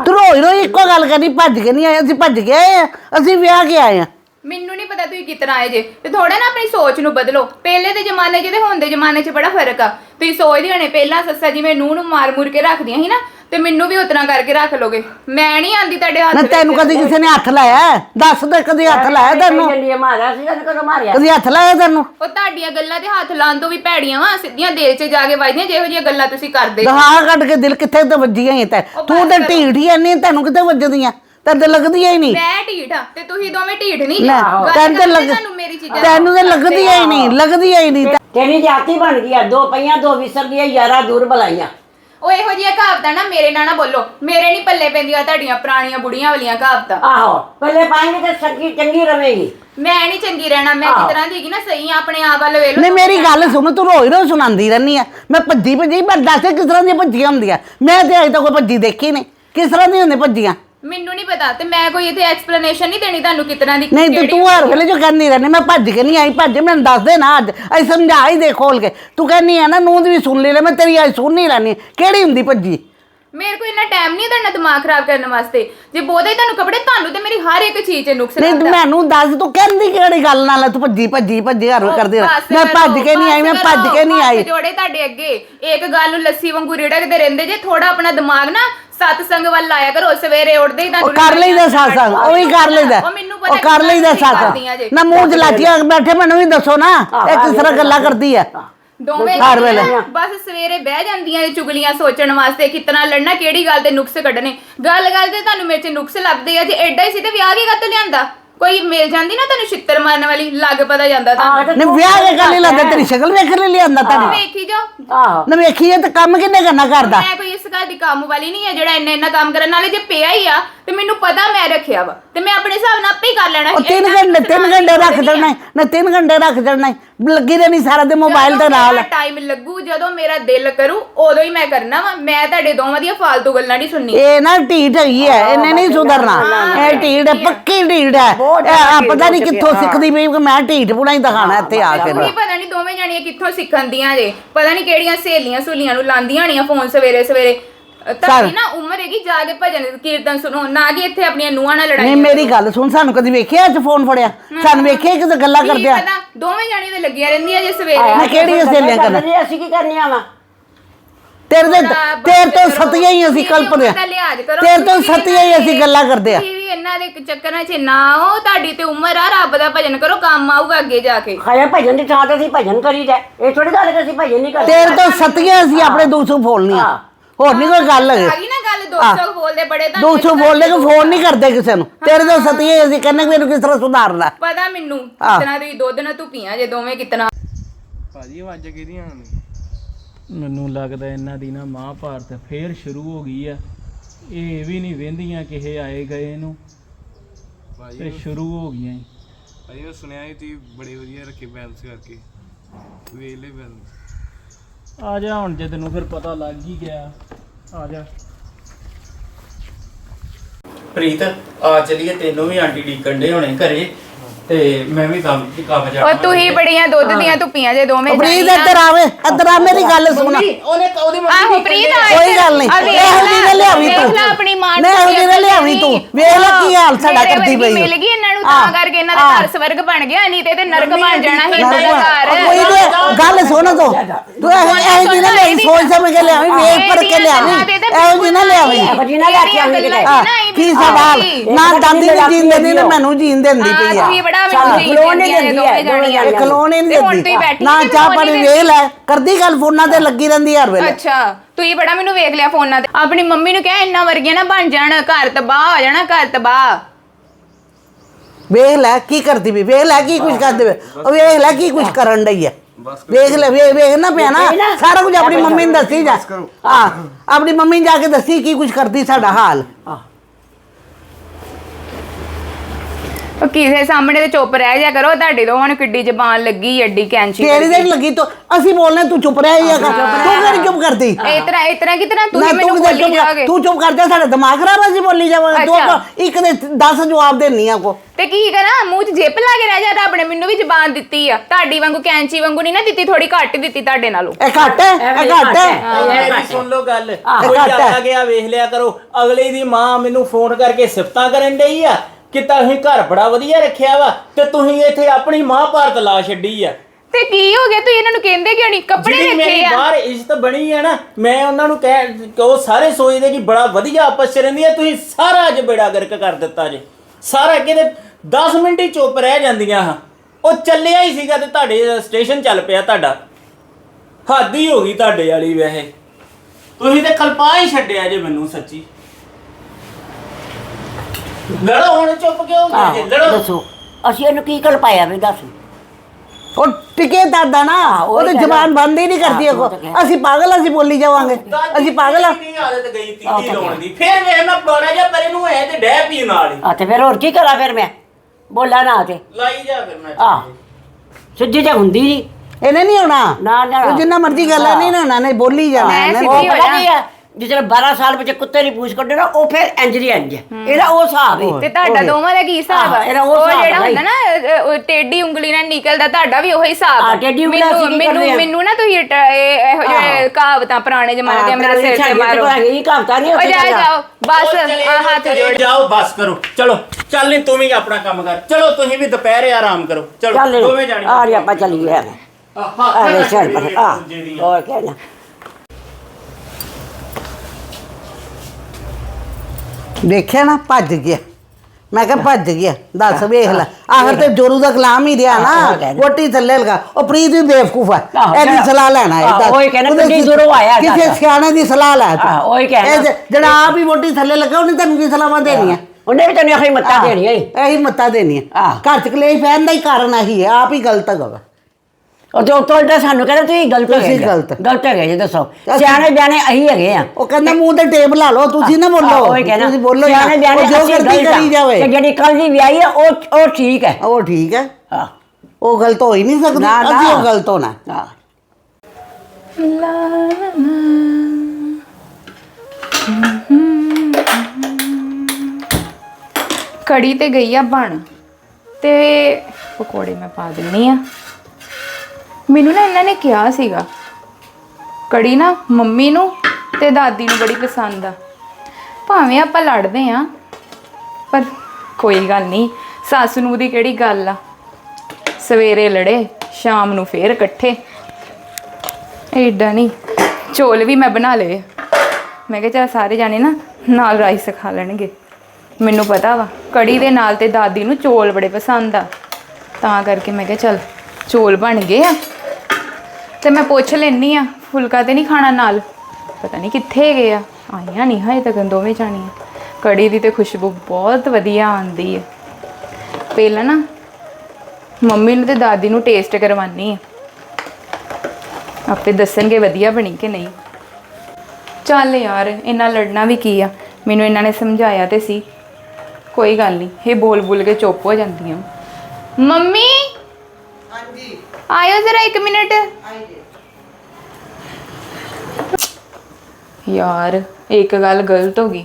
ਤੂੰ ਰੋਜ਼ ਰੋਜ਼ ਇੱਕੋ ਗੱਲ ਕਰਨੀ, ਭੱਜ ਕੇ ਨਹੀਂ ਆਏ, ਅਸੀਂ ਭੱਜ ਕੇ ਆਏ ਆ, ਅਸੀਂ ਵਿਆਹ ਕੇ ਆਏ ਆ। ਮੈਨੂੰ ਨਹੀਂ ਪਤਾ ਤੁਸੀਂ ਕਿਤਨਾ ਆਏ ਜੇ। ਤੇ ਥੋੜਾ ਨਾ ਆਪਣੀ ਸੋਚ ਨੂੰ ਬਦਲੋ। ਪਹਿਲੇ ਦੇ ਜ਼ਮਾਨੇ 'ਚ ਤੇ ਹੁਣ ਦੇ ਜ਼ਮਾਨੇ 'ਚ ਬੜਾ ਫ਼ਰਕ ਆ। ਤੁਸੀਂ ਸੋਚਦੇ ਹੋਣੇ ਪਹਿਲਾਂ ਸੱਸਾਂ ਜਿਵੇਂ ਨੂੰਹ ਨੂੰ ਮਾਰ ਮੁਰ ਕੇ ਰੱਖਦੀਆਂ ਸੀ ਨਾ ਤੇ ਮੈਨੂੰ ਵੀ ਉਤਨਾ ਕਰਕੇ ਰੱਖ ਲੋਗੇ। ਮੈਂ ਨਹੀਂ ਆਂਦੀ ਤੁਹਾਡੇ ਹੱਥ ਨਾ ਵਿੱਚ। ਤੈਨੂੰ ਕਦੀ ਕਿਸੇ ਨੇ ਹੱਥ ਲਾਇਆ ਹੈ? ਦੱਸ ਦੇ ਕਦੀ ਹੱਥ ਲਾਇਆ ਤੈਨੂੰ? ਜੰਡੀ ਮਾਰਿਆ ਸੀ ਕਦੋਂ ਮਾਰਿਆ? ਕਦੀ ਹੱਥ ਲਾਇਆ ਤੈਨੂੰ? ਉਹ ਤੁਹਾਡੀਆਂ ਗੱਲਾਂ ਤੇ ਹੱਥ ਲਾਉਣ ਤੋਂ ਵੀ ਭੈੜੀਆਂ ਵਾ ਸਿੱਧੀਆਂ ਦਿਲ 'ਚ ਜਾ ਕੇ ਵੱਜਦੀਆਂ ਜਿਹੋ ਜਿਹੀਆਂ ਗੱਲਾਂ ਤੁਸੀਂ ਕਰਦੇ। ਦਹਾ ਕੱਢ ਕੇ ਦਿਲ ਕਿੱਥੇ ਤੇ ਵੱਜੀਆਂ ਹੀ ਤੈ? ਤੂੰ ਤੇ। ਢੀਠ ਹੀ ਐਨੀ ਤੈਨੂੰ ਕਿਤੇ ਵੱਜਦੀਆਂ? ਤੈਨੂੰ ਤੇ ਲੱਗਦੀਆਂ ਹੀ ਨਹੀਂ। ਮੈਂ ਢੀਠ ਆ ਤੇ ਤੁਸੀਂ ਦੋਵੇਂ ਢੀਠ ਨਹੀਂ। ਲੈ ਗੱਲ ਤੈਨੂੰ ਤੇ ਲੱਗ ਤੁਹਾਨੂੰ ਮੇਰੀ ਚੀਜ਼ਾਂ ਤੈਨੂੰ ਤੇ ਲੱਗਦੀਆਂ ਹੀ ਨਹੀਂ ਲੱਗਦੀਆਂ ਹੀ ਨਹੀਂ। ਤੇਰੀ ਜਾਤੀ ਬਣ ਗਈ ਆ ਦੋ ਪਈਆਂ ਦੋ ਵਿਸਰ ਗਈਆਂ ਯਾਰਾ ਦੂਰ ਬਲਾਈਆਂ। ਉਹ ਇਹੋ ਜਿਹੀਆਂ ਕਹਾਵਤਾਂ ਨਾ ਮੇਰੇ ਨਾਲ ਨਾ ਬੋਲੋ। ਮੇਰੇ ਨਹੀਂ ਪੱਲੇ ਪੈਂਦੀਆਂ ਤੁਹਾਡੀਆਂ ਪੁਰਾਣੀਆਂ ਬੁੜੀਆਂ ਵਾਲੀਆਂ ਕਹਾਵਤਾਂ ਆਹੋ ਪਹਿਲੇ ਪਾਏਂਗੇ ਤੇ ਸੱਗੀ ਚੰਗੀ ਰਵੇਗੀ। ਮੈਂ ਨਹੀਂ ਚੰਗੀ ਰਹਿਣਾ ਮੈਂ ਆਹੋ। ਕਿਤਨਾ ਦੀ ਹੈਗੀ ਨਾ ਸਹੀ ਆ ਆਪਣੇ ਆਪ ਵੱਲ ਵੇਖ ਲਓ। ਨਹੀਂ ਮੇਰੀ ਗੱਲ ਸੁਣ ਤੂੰ ਰੋਜ਼ ਰੋਜ਼ ਸੁਣਾਉਂਦੀ ਰਹਿੰਦੀ ਆ। ਮੈਂ ਭੱਜੀ ਭੱਜੀ ਪਰ ਦੱਸ ਕਿਸ ਤਰ੍ਹਾਂ ਦੀਆਂ ਭੱਜੀਆਂ ਹੁੰਦੀਆਂ? ਮੈਂ ਤੇ ਅਜੇ ਤੱਕ ਕੋਈ ਭੱਜੀ ਦੇਖੀ ਨਹੀਂ। ਕਿਸ ਤਰ੍ਹਾਂ ਦੀਆਂ ਹੁੰਦੀਆਂ ਭੱਜੀਆਂ? ਮੈਨੂੰ ਨਹੀਂ ਪਤਾ ਤੇ ਮੈਂ ਕੋਈ ਇੱਥੇ ਐਕਸਪਲੇਨੇਸ਼ਨ ਨਹੀਂ ਦੇਣੀ ਤੁਹਾਨੂੰ ਕਿਤਨਾ ਦੀ ਨਹੀਂ ਤੇ ਕਿਹੜੀ ਤੂੰ ਹਰ ਵੇਲੇ ਜੋ ਕਹਿੰਦੀ ਰਹਿੰਦੀ ਮੈਂ ਭੱਜ ਕੇ ਨਹੀਂ ਆਈ ਭੱਜ ਮੈਨੂੰ ਦੱਸ ਦੇ ਨਾ ਅੱਜ ਅਸੀਂ ਸਮਝਾ ਹੀ ਦੇ ਖੋਲ ਕੇ। ਤੂੰ ਕਹਿੰਦੀ ਆ ਨਾ ਨੂੰਹ ਦੀ ਵੀ ਸੁਣ ਲੈ ਲੈ ਮੈਂ ਤੇਰੀ ਅੱਜ ਸੁਣ ਨਹੀਂ ਲੈਣੀ ਕਿਹੜੀ ਹੁੰਦੀ ਭੱਜੀ? ਮੇਰੇ ਕੋਲ ਇੰਨਾ ਟਾਈਮ ਨਹੀਂ ਤੁਹਾਡਾ ਦਿਮਾਗ ਖਰਾਬ ਕਰਨ ਵਾਸਤੇ। ਜੇ ਬਹੁਤਾ ਹੀ ਤੁਹਾਨੂੰ ਕੱਪੜੇ ਤੁਹਾਨੂੰ ਤੇ ਮੇਰੀ ਹਰ ਇੱਕ ਚੀਜ਼ 'ਚ ਨੁਕਸ ਨਹੀਂ ਤੂੰ ਲੱਗਦਾ। ਮੈਨੂੰ ਦੱਸ ਤੂੰ ਕਹਿੰਦੀ ਕਿਹੜੀ ਗੱਲ ਨਾਲ ਆ? ਤੂੰ ਭੱਜੀ ਭੱਜੀ ਭੱਜੀ ਹਰ ਕਰਦੀ ਰਹਿ ਬਸ ਮੈਂ ਕਰੋ, ਭੱਜ ਕੇ ਨਹੀਂ ਆਈ ਮੈਂ ਬਸ ਭੱਜ ਕੇ ਨਹੀਂ ਆਈ। ਜੋੜੇ ਤੁਹਾਡੇ ਅੱਗੇ। ਇੱਕ ਗੱਲ ਨੂੰ ਲੱਸੀ ਵਾਂਗੂ ਰਿੜਕਦੇ ਰਹਿੰਦੇ ਜੇ ਥੋੜਾ ਆਪਣਾ ਦਿਮਾਗ ਨਾ ਸਤਸੰਗ ਵੱਲ ਲਾਇਆ ਕਰੋ ਸਵੇਰੇ ਉੱਠਦੇ ਹੀ ਉਹ ਤੁਹਾਨੂੰ ਕਰ ਲਈਦਾ ਸਾਸੰਗ ਉਹ ਵੀ ਕਰ ਲਈਦਾ। ਉਹ ਮੈਨੂੰ ਪਤਾ ਉਹ ਕਰ ਲਈਦਾ। ਸਾਸੰਗ ਨਾ ਮੂੰਹ ਚ ਬੈਠੇ ਮੈਨੂੰ ਵੀ ਦੱਸੋ ਨਾ ਇਹ ਕਿਸ ਤਰ੍ਹਾਂ ਗੱਲਾਂ ਕਰਦੀ ਹੈ। ਦੋਵੇਂ ਹਰ ਵੇਲੇ। ਜਣੀਆਂ ਬਸ ਸਵੇਰੇ ਬਹਿ ਜਾਂਦੀਆਂ ਇਹ ਚੁਗਲੀਆਂ ਸੋਚਣ ਵਾਸਤੇ ਕਿਤਨਾ ਲੜਨਾ ਕਿਹੜੀ ਗੱਲ ਤੇ ਨੁਕਸ ਕੱਢਣੇ। ਗੱਲ ਗੱਲ ਤੇ ਤੁਹਾਨੂੰ ਮੇਰੇ 'ਚ ਨੁਕਸ ਲੱਭਦੇ ਆ ਜੇ ਐਡਾ ਹੀ ਸੀ ਤੇ ਵਿਆਹ ਕੀ ਕੱਤ ਲਿਆਂਦਾ? ਕੋਈ ਮਿਲ ਜਾਂਦੀ ਨਾ ਤੁਹਾਨੂੰ ਛਿੱਤਰ ਮਾਰਨ ਵਾਲੀ ਲੱਗ ਪਤਾ ਜਾਂਦਾ ਤੁਹਾਨੂੰ। ਨੇ ਵਿਆਹ ਕੇ ਕਰ ਲੈਂਦਾ ਤੇਰੀ ਸ਼ਕਲ ਵੇਖ ਲੈ ਲਿਆਂਦਾ ਤੈਨੂੰ ਵੇਖੀ ਜਾਓ। ਆਹੋ। ਨਾ ਵੇਖੀਏ ਤੇ ਕੰਮ ਕਿੰਨੇ ਕਰਨਾ ਕਰਦਾ? ਮੈਂ ਕੋਈ ਇਸ ਘਰ ਦੀ ਕੰਮ ਵਾਲੀ ਨਹੀਂ ਹੈ ਜਿਹੜਾ ਇੰਨਾ ਇੰਨਾ ਕੰਮ ਕਰਨ ਵਾਲੇ ਜੇ ਪਿਆ ਹੀ ਆ ਤੇ ਮੈਨੂੰ ਪਤਾ ਮੈਂ ਰੱਖਿਆ ਵਾ ਤੇ ਮੈਂ ਆਪਣੇ ਹਿਸਾਬ ਨਾਲ ਆਪੇ ਹੀ ਕਰ ਲੈਣਾ। ਉਹ ਤਿੰਨ ਘੰਟੇ ਤਿੰਨ ਘੰਟੇ ਰੱਖ ਦੇਣਾ ਨਾ ਤਿੰਨ ਘੰਟੇ ਰੱਖ ਦੇਣਾ। ਲੱਗੀ ਰਹਿਣੀ ਸਾਰਾ ਦਿਨ ਮੋਬਾਈਲ ਦੇ ਨਾਲ। ਟਾਈਮ ਲੱਗੂ ਜਦੋਂ ਮੇਰਾ ਦਿਲ ਕਰੂ ਉਦੋਂ ਹੀ ਮੈਂ ਕਰਨਾ ਵਾ। ਮੈਂ ਤੁਹਾਡੇ ਦੋਵਾਂ ਦੀਆਂ ਫਾਲਤੂ ਗੱਲਾਂ ਨਹੀਂ ਸੁਣਨੀ ਇਹ ਨਾ ਢੀਠ ਹੈਗੀ ਹੈ। ਇਹਨੇ ਨਹੀਂ ਸੁਧਰਨਾ ਇਹ ਢੀਠ ਹੈ ਪੱਕੀ ਢੀਠ ਹੈ। ਇਹ ਆ ਪਤਾ ਨਹੀਂ ਕਿੱਥੋਂ ਸਿੱਖਦੀ ਪਈ ਕਿ ਮੈਂ ਢੀਠ ਪੁਣਾ ਹੀ ਦਿਖਾਣਾ ਇੱਥੇ ਆ ਕੇ ਉਹੀ ਪਤਾ ਨਹੀਂ ਦੋਵੇਂ ਜਾਣੀਆਂ ਕਿੱਥੋਂ ਸਿੱਖਣ ਦੀਆਂ ਜੇ। ਪਤਾ ਨਹੀਂ ਕਿਹੜੀਆਂ ਸਹੇਲੀਆਂ ਸੁਲੀਆਂ ਨੂੰ ਲਾਂਦੀਆਂ ਹੋਣੀਆਂ ਫੋਨ ਸਵੇਰੇ ਸਵੇਰੇ ਤੁਹਾਡੀ ਨਾ ਉਮਰ ਹੈਗੀ ਜਾ ਕੇ ਭਜਨ ਕੀਰਤਨ ਸੁਣੋ ਨਾ ਕਿ ਇੱਥੇ ਆਪਣੀਆਂ ਨੂੰਹਾਂ ਨਾਲ ਨਹੀਂ ਲੜਾਈ ਮੇਰੀ ਗੱਲ ਸੁਣ ਸਾਨੂੰ ਕਦੀ ਵੇਖਿਆ ਅੱਜ ਫੋਨ ਫੜਿਆ? ਸਾਨੂੰ ਵੇਖਿਆ ਕਿ ਗੱਲਾਂ ਕਰਦੇ ਆ ਦੋਵੇਂ ਜਾਣੀਆਂ ਤੇ ਲੱਗੀਆਂ ਰਹਿੰਦੀਆਂ ਜੇ ਸਵੇਰੇ। ਮੈਂ ਕਿਹੜੀ ਸਹੇਲੀਆਂ ਕਰਨਾ ਅਸੀਂ ਕੀ ਕਰਨੀਆਂ ਵਾ? ਤੇਰੇ ਦੇ ਤੇਰੇ ਤੋਂ। ਸਤੀਆਂ ਹੀ ਅਸੀਂ ਕਲਪਦੇ ਆ ਤੇਰੇ ਤੋਂ ਸਤੀਆਂ ਹੀ ਅਸੀਂ ਗੱਲਾਂ ਕਰਦੇ ਆ ਵੀ ਇਹਨਾਂ ਦੇ ਚੱਕਰਾਂ 'ਚ ਨਾ ਹੋ ਤੁਹਾਡੀ ਤੇ ਉਮਰ ਆ ਰੱਬ ਦਾ ਭਜਨ ਕਰੋ ਕੰਮ ਆਊਗਾ ਅੱਗੇ ਜਾ ਕੇ। ਖਾਇਆ ਭਜਨ ਦੀ ਥਾਂ ਤੇ ਅਸੀਂ ਭਜਨ ਕਰੀਦਾ ਇਹ ਥੋੜੀ ਗੱਲ ਕਿ ਅਸੀਂ ਭਜਨ ਨਹੀਂ ਕਰਦੇ? ਤੇਰੇ ਤੋਂ ਸਤੀਆਂ ਅਸੀਂ ਆਪਣੇ ਦੂਸੋਂ ਫੋਲਨੀਆਂ ਹੋਰ ਨਹੀਂ ਕੋਈ ਗੱਲ ਆ ਗਈ ਨਾ ਗੱਲ 200 ਬੋਲਦੇ ਬੜੇ ਤਾਂ ਦੂਸੋਂ ਬੋਲਦੇ ਕਿ ਫੋਨ ਨਹੀਂ ਕਰਦੇ ਕਿਸੇ ਨੂੰ। ਤੇਰੇ ਤੋਂ ਸਤੀਆਂ ਹੀ ਅਸੀਂ ਕਹਿੰਦੇ ਕਿ ਇਹਨੂੰ ਕਿਸ ਤਰ੍ਹਾਂ ਸੁਧਾਰਨਾ। ਪਤਾ ਮੈਨੂੰ ਆਹ। ਕਿਤਨਾ ਤੁਸੀਂ ਦੁੱਧ ਨਾ ਧੁਪੀਆਂ ਜੇ ਦੋਵੇਂ ਕਿਤਨਾ। ਭਾਜੀ ਆਵਾਜ਼ਾਂ ਕਿਹਦੀਆਂ ਮੈਨੂੰ ਲੱਗਦਾ ਇਹਨਾਂ ਦੀ ਨਾ ਮਹਾਭਾਰਤ ਫੇਰ ਸ਼ੁਰੂ ਹੋ ਗਈ ਆ। ਇਹ ਵੀ ਨਹੀਂ ਵਹਿੰਦੀਆਂ ਕਿਸੇ ਆਏ ਗਏ ਨੂੰ। ਤੇ ਭਾਜੀ ਸ਼ੁਰੂ ਹੋ ਗਈਆਂ ਈ। ਭਾਜੀ ਸੁਣਿਆ ਸੀ ਤੁਸੀਂ ਬੜੇ ਵਧੀਆ ਰੱਖੇ ਬੈਲੈਂਸ ਕਰਕੇ। ਵੇਲੇ ਬੈਲੈਂਸ। ਆ ਜਾ, ਹੁਣ ਜੇ ਤੈਨੂੰ ਫਿਰ ਪਤਾ ਲੱਗ ਹੀ ਗਿਆ। ਆ ਜਾ। ਪ੍ਰੀਤ, ਆ ਚਲੀਏ, ਤੈਨੂੰ ਵੀ ਆਂਟੀ ਡੀਕਣ ਦੇ ਹੋਣੇ ਘਰੇ। ਤੇ ਮੈਂ ਵੀ ਕੰਮ ਕੰਮ ਜਾ ਉਹ ਤੁਸੀਂ ਬੜੀਆਂ ਦੁੱਧ ਦੀਆਂ ਧੁਪੀਆਂ ਜੇ ਦੋਵੇਂ ਪ੍ਰੀਤ ਜਾਣੀਆਂ। ਇੱਧਰ ਆਵੇ ਇੱਧਰ ਆ ਮੇਰੀ ਗੱਲ ਸੁਣ। ਉਹਨੇ ਉਹਦੀ ਆਹੋ ਪ੍ਰੀਤ ਆ ਕੋਈ। ਗੱਲ ਨਹੀਂ। ਇਹੋ ਲੈ, ਜਿਹੀ ਨਾ ਲਿਆਵੀਂ ਤੂੰ। ਲੈ ਆਪਣੀ ਮਾਂ ਨਹੀਂ ਇਹੋ ਜਿਹੀ ਨਾ ਲਿਆਵੀਂ ਤੂੰ। ਵੇਖ ਲੈ ਕੀ ਹਾਲ ਸਾਡਾ ਮੇਰੇ ਕਰਦੀ ਵਰਗੀ ਪਈ ਮਿਲ ਗਈ ਇਹਨਾਂ ਨੂੰ ਹਾਂ, ਤਾਂ ਕਰਕੇ ਇਹਨਾਂ ਦਾ ਹਾਂ। ਘਰ ਸਵਰਗ ਬਣ ਗਿਆ ਨਹੀਂ ਤੇ ਤੇ ਨਰਕ ਬਣ ਜਾਣਾ ਸੀ ਇਹਨਾਂ ਦਾ ਘਰ। ਕੋਈ ਤੇ ਗੱਲ ਸੁਣ ਤੂੰ। ਤੂੰ ਇਹ ਇਹ ਜਿਹੀ ਨਾ ਲਈ ਸੋਚ ਸਮਝ ਕੇ ਲਿਆਵੀਂ ਵੇਖ ਪਰ ਕੇ ਲਿਆਵੀਂ। ਇਹੋ ਜਿਹੀ ਨਾ ਲਿਆਵੀਂ। ਇਹੋ ਜਿਹੀ ਨਾ ਲੈ ਕੇ ਆਵੀਂ ਕਿਤੇ। ਹਾਂ, ਕੀ ਸਵਾਲ? ਨਾ ਦਾਦੀ ਨੇ ਜੀਣ ਦਿੰਦੀ ਨਾ ਮੈਨੂੰ ਜੀਣ ਦਿੰਦੀ ਪਈ ਆ। ਤੁਸੀਂ ਬੜਾ ਮੈਨੂੰ ਦਿੰਦੀ ਦੋਵੇਂ ਹੈ, ਜਾਣੀਆਂ। ਇਹ ਖਲੋਣੇ ਨਹੀਂ ਦਿੰਦੀ। ਨਾ ਚਾਹ ਪਾਣੀ ਨਹੀਂ ਵੇਖ ਲੈ ਕਰਦੀ ਗੱਲ ਫੋਨਾਂ ਤੇ ਲੱਗੀ ਰਹਿੰਦੀ ਹਰ ਵੇਲੇ। ਅੱਛਾ ਤੁਸੀਂ ਬੜਾ ਮੈਨੂੰ ਵੇਖ ਲਿਆ ਫੋਨਾਂ ਤੇ। ਆਪਣੀ ਮੰਮੀ ਨੂੰ ਕਹਿ ਇੰਨਾ ਵਰਗੀਆਂ ਨਾ ਬਣ ਜਾਣ ਘਰ ਤਬਾਹ ਹੋ ਜਾਣਾ ਘਰ ਤਬਾਹ। ਵੇਖ ਲੈ ਕੀ ਕਰਦੀ ਵੀ ਵੇਖ ਲੈ ਕੀ ਕੁਝ ਕਰਦੇ ਵੇ ਉਹ ਵੇਖ ਲੈ ਕੀ ਕੁਝ ਕਰਨ ਡਈ ਹੈ ਵੇਖ ਲੈ ਵੇਖ ਵੇਖ ਨਾ ਪਿਆ ਨਾ ਸਾਰਾ ਕੁਝ ਆਪਣੀ ਮੰਮੀ ਨੂੰ ਦੱਸੀ ਜਾ। ਹਾਂ ਆਪਣੀ ਮੰਮੀ ਨੂੰ ਜਾ ਕੇ ਦੱਸੀ ਕੀ ਕੁਝ ਕਰਦੀ ਸਾਡਾ ਹਾਲ। ਉਹ ਕਿਸੇ ਸਾਹਮਣੇ ਤੇ ਚੁੱਪ ਰਹਿ ਜਾ ਕਰੋ ਤੁਹਾਡੇ ਦੋਵਾਂ ਨੂੰ ਕਿੱਡੀ ਜ਼ਬਾਨ ਲੱਗੀ ਏਡੀ ਕੈਂਚੀ ਤੇਰੀ ਦੇ ਲੱਗੀ। ਤੋ ਅਸੀਂ ਬੋਲਨੇ ਤੂੰ ਚੁੱਪ ਰਹਿ ਜਾ ਤੂੰ ਕਿਹੜੀ ਚੁੱਪ ਕਰਦੀ? ਇਸ ਤਰ੍ਹਾਂ ਇਸ ਤਰ੍ਹਾਂ ਕਿ ਤਰ੍ਹਾਂ? ਨਾ ਤੁਸੀਂ ਤੂੰ ਮੈਨੂੰ ਕਿਤੇ ਬੋਲੀ ਚੁੱਪ ਕਰ- ਤੂੰ ਚੁੱਪ ਕਰ ਜਾ ਸਾਡਾ ਦਿਮਾਗ ਖਰਾਬ ਹੈ ਅਸੀਂ ਬੋਲੀ ਜਾਵਾਂਗੇ। ਤੂੰ ਅੱਛਾ। ਇੱਕ ਦੇ 10 ਜਵਾਬ ਦੇਣੀ ਆ ਕੋ ਤੇ ਕੀ ਕਰਾਂ? ਮੂੰਹ 'ਚ ਜਿੱਪ ਲਾ ਕੇ ਰਹਿ ਜਾ ਰੱਬ ਨੇ ਮੈਨੂੰ ਵੀ ਜ਼ਬਾਨ ਦਿੱਤੀ ਆ। ਤੁਹਾਡੀ ਵਾਂਗੂ ਕੈਂਚੀ ਵਾਂਗੂ ਨਹੀਂ ਨਾ ਦਿੱਤੀ ਥੋੜੀ ਘੱਟ ਹੀ ਦਿੱਤੀ ਤੁਹਾਡੇ ਨਾਲੋਂ। ਇਹ ਘੱਟ ਹੈ ਇਹ ਘੱਟ ਹੈ। ਮੇਰੀ ਸੁਣ ਲਓ ਗੱਲ। ਕੋਈ ਘੱਟ ਹੈ। ਆਇਆ ਗਿਆ ਵੇਖ ਲਿਆ ਕਰੋ। ਅਗਲੇ ਦੀ ਮਾਂ ਮੈਨੂੰ ਫੋਨ ਕਰਕੇ ਸਿਫਤਾਂ ਕਰਨ ਡਈ ਆ। ਕਿ ਤੁਸੀਂ ਘਰ ਬੜਾ ਵਧੀਆ ਰੱਖਿਆ ਵਾ ਤੇ ਤੁਸੀਂ ਇੱਥੇ ਆਪਣੀ ਮਾਂ ਭਾਰਤ ਲਾ ਛੱਡੀ ਆ। ਤੇ ਕੀ ਹੋ ਗਿਆ? ਤੁਸੀਂ ਇਹਨਾਂ ਨੂੰ ਕਹਿੰਦੇ ਕਿਉਂ ਨਹੀਂ? ਕੱਪੜੇ ਜਿਹੜੀ ਮੇਰੀ ਰੱਖੇ ਆ। ਬਾਹਰ ਇੱਜ਼ਤ ਬਣੀ ਆ ਨਾ ਮੈਂ ਉਹਨਾਂ ਨੂੰ ਕਹਿ ਕਿ ਉਹ ਸਾਰੇ ਸੋਚਦੇ ਕਿ ਬੜਾ ਵਧੀਆ ਆਪਸ ਚ ਰਹਿੰਦੀ ਆ ਤੁਸੀਂ ਸਾਰਾ ਅੱਜ ਬੇੜਾ ਗਰਕ ਕਰ ਦਿੱਤਾ ਜੇ। ਸਾਰਾ ਕਿਤੇ 10 ਮਿੰਟ ਹੀ ਚੁੱਪ ਰਹਿ ਜਾਂਦੀਆਂ ਹਾਂ। ਉਹ ਚੱਲਿਆ ਹੀ ਸੀਗਾ ਤੇ ਤੁਹਾਡੇ ਸਟੇਸ਼ਨ ਚੱਲ ਪਿਆ ਤੁਹਾਡਾ। ਹੱਦ ਹੀ ਹੋ ਗਈ ਤੁਹਾਡੇ ਵਾਲੀ ਵੈਸੇ। ਤੁਸੀਂ ਤੇ ਕਲਪਾ ਹੀ ਛੱਡਿਆ ਜੇ ਮੈਨੂੰ ਸੱਚੀ। ਲੜੋ ਹੁਣ ਚੁੱਪ ਕਿਉਂ ਹੋ ਗਏ ਜੇ? ਲੜੋ। ਦੱਸੋ। ਅਸੀਂ ਇਹਨੂੰ ਕੀ ਕਰ ਪਾਇਆ ਵੀ ਦੱਸ। ਉਹ ਟਿਕੇ ਦਾਦਾ ਨਾ ਉਹ ਉਹ ਤੇ ਹੀ ਜ਼ਬਾਨ ਬੰਦ ਹੀ ਨਹੀਂ ਕਰਦੀ ਹਾਂ, ਉਹ ਉਹ ਤਾਂ ਕਹਿ- ਅਸੀਂ ਪਾਗਲ ਅਸੀਂ ਬੋਲੀ ਜਾਵਾਂਗੇ। ਅਸੀਂ ਪਾਗਲ ਆ। ਨਹੀਂ ਆਦਤ ਗਈ ਤੀਜੀ ਲਾਉਣ ਦੀ। ਫਿਰ ਵੇਖ ਮੈਂ ਪੜਾ ਜਾ ਪਰੇ ਨੂੰ ਹੈ ਤੇ ਡਹਿ ਪੀ ਨਾਲ ਹੀ। ਆ ਤੇ ਫਿਰ ਹੋਰ ਕੀ ਕਰਾਂ ਫਿਰ ਮੈਂ? ਬੋਲਾ ਨਾ ਤੇ। ਲਾਈ ਜਾ ਫਿਰ ਮੈਂ। ਆ ਸਿੱਧੀ ਤਾਂ ਹੁੰਦੀ ਨਹੀਂ ਇਹਨੇ ਨਹੀਂ ਹੋਣਾ ਨਾ, ਨਾ। ਉਹ ਜਿੰਨਾ ਮਰਜ਼ੀ ਗੱਲ ਨਹੀਂ ਨਾ ਉਹਨਾਂ ਨੇ ਬੋਲੀ ਜਾਣਾ ਮੈਂ ਇਹਨੇ। ਸਿੱਧੀ ਉਹ ਹੋ ਪਤਾ ਜਾ। ਕੀ ਆ ਤਰ੍ਹਾਂ 12 ਸਾਲ ਵਿੱਚ ਕੁੱਤੇ ਦੀ ਪੂਛ ਕੱਢੇ ਨਾ ਉਹ ਫਿਰ ਇੰਜ ਦੀ ਇੰਜ ਇਹਦਾ ਉਹ ਹਿਸਾਬ ਹੈ ਤੇ ਤੁਹਾਡਾ ਉਹੀ। ਦੋਵਾਂ ਦਾ ਕੀ ਹਿਸਾਬ ਆ? ਹਾਂ, ਇਹਦਾ ਉਹ ਹਿਸਾਬ ਜਿਹੜਾ ਆ ਹੁੰਦਾ ਨਾ ਅ, ਉਹ ਟੇਢੀ ਉਂਗਲੀ ਨਾਲ ਨਿਕਲਦਾ ਤੁਹਾਡਾ ਵੀ ਉਹੀ ਹਿਸਾਬ ਆ। ਹਾਂ, ਟੇਢੀ ਉਂਗਲੀ ਅਸੀਂ ਕੀ ਮੈਨੂੰ ਕਰਦੇ ਆ? ਮੈਨੂੰ ਨਾ ਤੁਸੀਂ ਟ- ਇਹ ਇਹੋ ਜਿਹੇ ਕਹਾਵਤਾਂ ਪੁਰਾਣੇ ਜ਼ਮਾਨੇ ਦੀਆਂ ਮੇਰੇ ਸਿਰ ਤੇ ਮਾਰੋ। ਇਹ ਕਹਾਵਤਾਂ ਨਹੀਂ ਉਹ ਉੱਥੇ ਜਾ ਜਾ। ਜਾਓ ਬਸ ਆ ਹੱਥ ਜੋੜ। ਜਾਓ ਬਸ ਕਰੋ। ਚਲੋ ਚੱਲ ਨਹੀਂ ਤੂੰ ਵੀ ਆਪਣਾ ਕੰਮ ਕਰ। ਚਲੋ ਤੁਸੀਂ ਵੀ ਦੁਪਹਿਰੇ ਆਰਾਮ ਕਰੋ। ਚਲੋ ਚੱਲ ਦੋਵੇਂ ਜਾਣੇ ਆ ਰਹੀ ਆਪਾਂ ਚੱਲੀਏ। ਐਵੇਂ ਆ ਲੈ ਚੱਲ ਪਰ। ਆ ਹੋਰ ਕਹਿਣਾ ਦੇਖਿਆ ਨਾ ਭੱਜ ਗਿਆ। ਮੈਂ ਕਿਹਾ ਭੱਜ ਗਿਆ। ਦੱਸ ਵੇਖ ਲੈ। ਆਖਰ ਤੇ ਜੋਰੂ ਦਾ ਕਲਾਮ ਹੀ ਰਿਹਾ ਹਾਂ, ਨਾ ਕੋਟੀ ਥੱਲੇ ਲਗਾ। ਉਹ ਪ੍ਰੀਤ ਵੀ ਬੇਵਕੂਫ ਹੈ ਆਹੋ, ਇਹਦੀ ਸਲਾਹ ਲੈਣਾ ਹੈ ਆਹੋ, ਦੱਸ। ਉਹੀ ਕਹਿਣਾ, ਉਹਦੇ ਕਿੰਨੀ ਦੂਰੋਂ ਆਇਆ ਕਿਸੇ। ਸਿਆਣੇ ਦੀ ਸਲਾਹ ਲੈ ਤੂੰ। ਆਹੋ, ਉਹੀ। ਇਹ ਜ- ਜਿਹੜਾ ਆਪ ਹੀ ਮੋਟੀ ਥੱਲੇ ਲੱਗਾ ਉਹਨੇ ਤੈਨੂੰ ਕੀ ਸਲਾਹਾਂ ਦੇਣੀਆਂ? ਉਹਨੇ ਵੀ ਤੈਨੂੰ ਆਖੀ ਮੱਤਾ ਦੇਣੀ ਹੈ। ਇਹੀ ਮੱਤਾ ਦੇਣੀਆਂ। ਆਹ। ਘਰ ਚ ਕਲੇਸ਼ ਪੈਣ ਦਾ ਹੀ ਕਾਰਨ ਇਹੀ ਹੈ। ਆਪ ਹੀ ਗਲਤ ਹੈਗਾ ਉਹ ਤੇ ਉਤੋਂ ਉਲਟਾ ਸਾਨੂੰ ਕਹਿੰਦਾ ਤੁਸੀਂ ਗਲਤ ਤੁਸੀਂ ਹੈਗੇ ਗਲਤ। ਗਲਤ ਹੈਗੇ ਜੀ ਦੱਸੋ। ਸਿਆਣੇ ਬਿਆਣੇ ਅਹੀ ਹੈਗੇ ਆ। ਉਹ ਕਹਿੰਦਾ ਮੂੰਹ ਤੇ ਟੇਪ ਲਾ ਲਓ ਤੁਸੀਂ ਨਾ ਬੋਲੋ। ਉਹ ਹੀ ਕਹਿਣਾ ਤੁਸੀਂ ਬੋਲੋ ਨਾ। ਸਿਆਣੇ ਬਿਆਣੇ ਉਹ ਜੋ ਅਸੀਂ ਕਰਦੀ ਗਲਤ ਆ। ਕਰੀ ਜਾਵੇ। ਤੇ ਜਿਹੜੀ ਕੱਲ ਦੀ ਵਿਆਹੀ ਆ ਉਹ ਉਹ ਠੀਕ ਹੈ। ਉਹ ਠੀਕ ਹੈ। ਹਾਂ। ਉਹ ਗਲਤ ਹੋ ਹੀ ਨਹੀਂ ਸਕਦੀ। ਨਾ, ਨਾ। ਅਸੀਂ ਉਹ ਗਲਤ ਹੋਣਾ। ਹਾਂ। ਕੜੀ ਤੇ ਗਈ ਆ ਬਣ। ਤੇ ਪਕੌੜੇ ਮੈਂ ਪਾ ਦਿੰਨੀ ਆ। ਮੈਨੂੰ ਨਾ ਇਹਨਾਂ ਨੇ ਕਿਹਾ ਸੀਗਾ। ਕੜੀ ਨਾ ਮੰਮੀ ਨੂੰ ਤੇ ਦਾਦੀ ਨੂੰ ਬੜੀ ਪਸੰਦ ਆ। ਭਾਵੇਂ ਆਪਾਂ ਲੜਦੇ ਆ, ਪਰ ਕੋਈ ਗੱਲ ਨਹੀਂ, ਸੱਸ ਨੂੰ ਦੀ ਕਿਹੜੀ ਗੱਲ ਆ? ਸਵੇਰੇ ਲੜੇ, ਸ਼ਾਮ ਨੂੰ ਫੇਰ ਇਕੱਠੇ। ਏਡਾ ਨਹੀਂ, ਚੋਲ ਵੀ ਮੈਂ ਬਣਾ ਲਏ ਮੈਂ ਕਿਹਾ ਚਲ ਸਾਰੇ ਜਾਣੇ ਨਾ ਨਾਲ ਰਾਈਸ ਖਾ ਲੈਣਗੇ। ਮੈਨੂੰ ਪਤਾ ਵਾ, ਕੜੀ ਦੇ ਨਾਲ ਤੇ ਦਾਦੀ ਨੂੰ ਚੋਲ ਬੜੇ ਪਸੰਦ ਆ। ਤਾਂ ਕਰਕੇ ਮੈਂ ਕਿਹਾ ਚਲ ਚੋਲ ਬਣ ਗਏ ਆ। ਤੇ ਮੈਂ ਪੁੱਛ ਲੈਣੀ ਆ ਫੁਲਕਾ ਤੇ ਨਹੀਂ ਖਾਣਾ ਨਾਲ? ਪਤਾ ਨਹੀਂ ਕਿੱਥੇ ਗਏ ਆ। ਆਈਆਂ ਨਹੀਂ ਹਜੇ ਤੱਕ ਦੋਵੇਂ ਜਾਣੀਆਂ। ਕੜੀ ਦੀ ਤੇ ਖੁਸ਼ਬੂ ਬਹੁਤ ਵਧੀਆ ਆਉਂਦੀ ਹੈ ਪਹਿਲਾਂ ਨਾ ਮੰਮੀ ਨੂੰ ਤੇ ਦਾਦੀ ਨੂੰ ਟੇਸਟ ਕਰਵਾਨੀ ਆ। ਆਪੇ ਦੱਸਣਗੇ ਵਧੀਆ ਬਣੀ ਕਿ ਨਹੀਂ। ਚੱਲ ਯਾਰ ਇੰਨਾ ਲੜਨਾ ਵੀ ਕੀ ਆ? ਮੈਨੂੰ ਇਹਨਾਂ ਨੇ ਸਮਝਾਇਆ ਤੇ ਸੀ। ਕੋਈ ਗੱਲ ਨਹੀਂ ਇਹ ਬੋਲ ਬੋਲ ਕੇ ਚੁੱਪ ਹੋ ਜਾਂਦੀਆਂ। ਮੰਮੀ! ਹਾਂਜੀ। ਆਇਓ ਜ਼ਰਾ 1 ਮਿੰਟ। ਯਾਰ ਇੱਕ ਗੱਲ ਗਲਤ ਹੋ ਗਈ।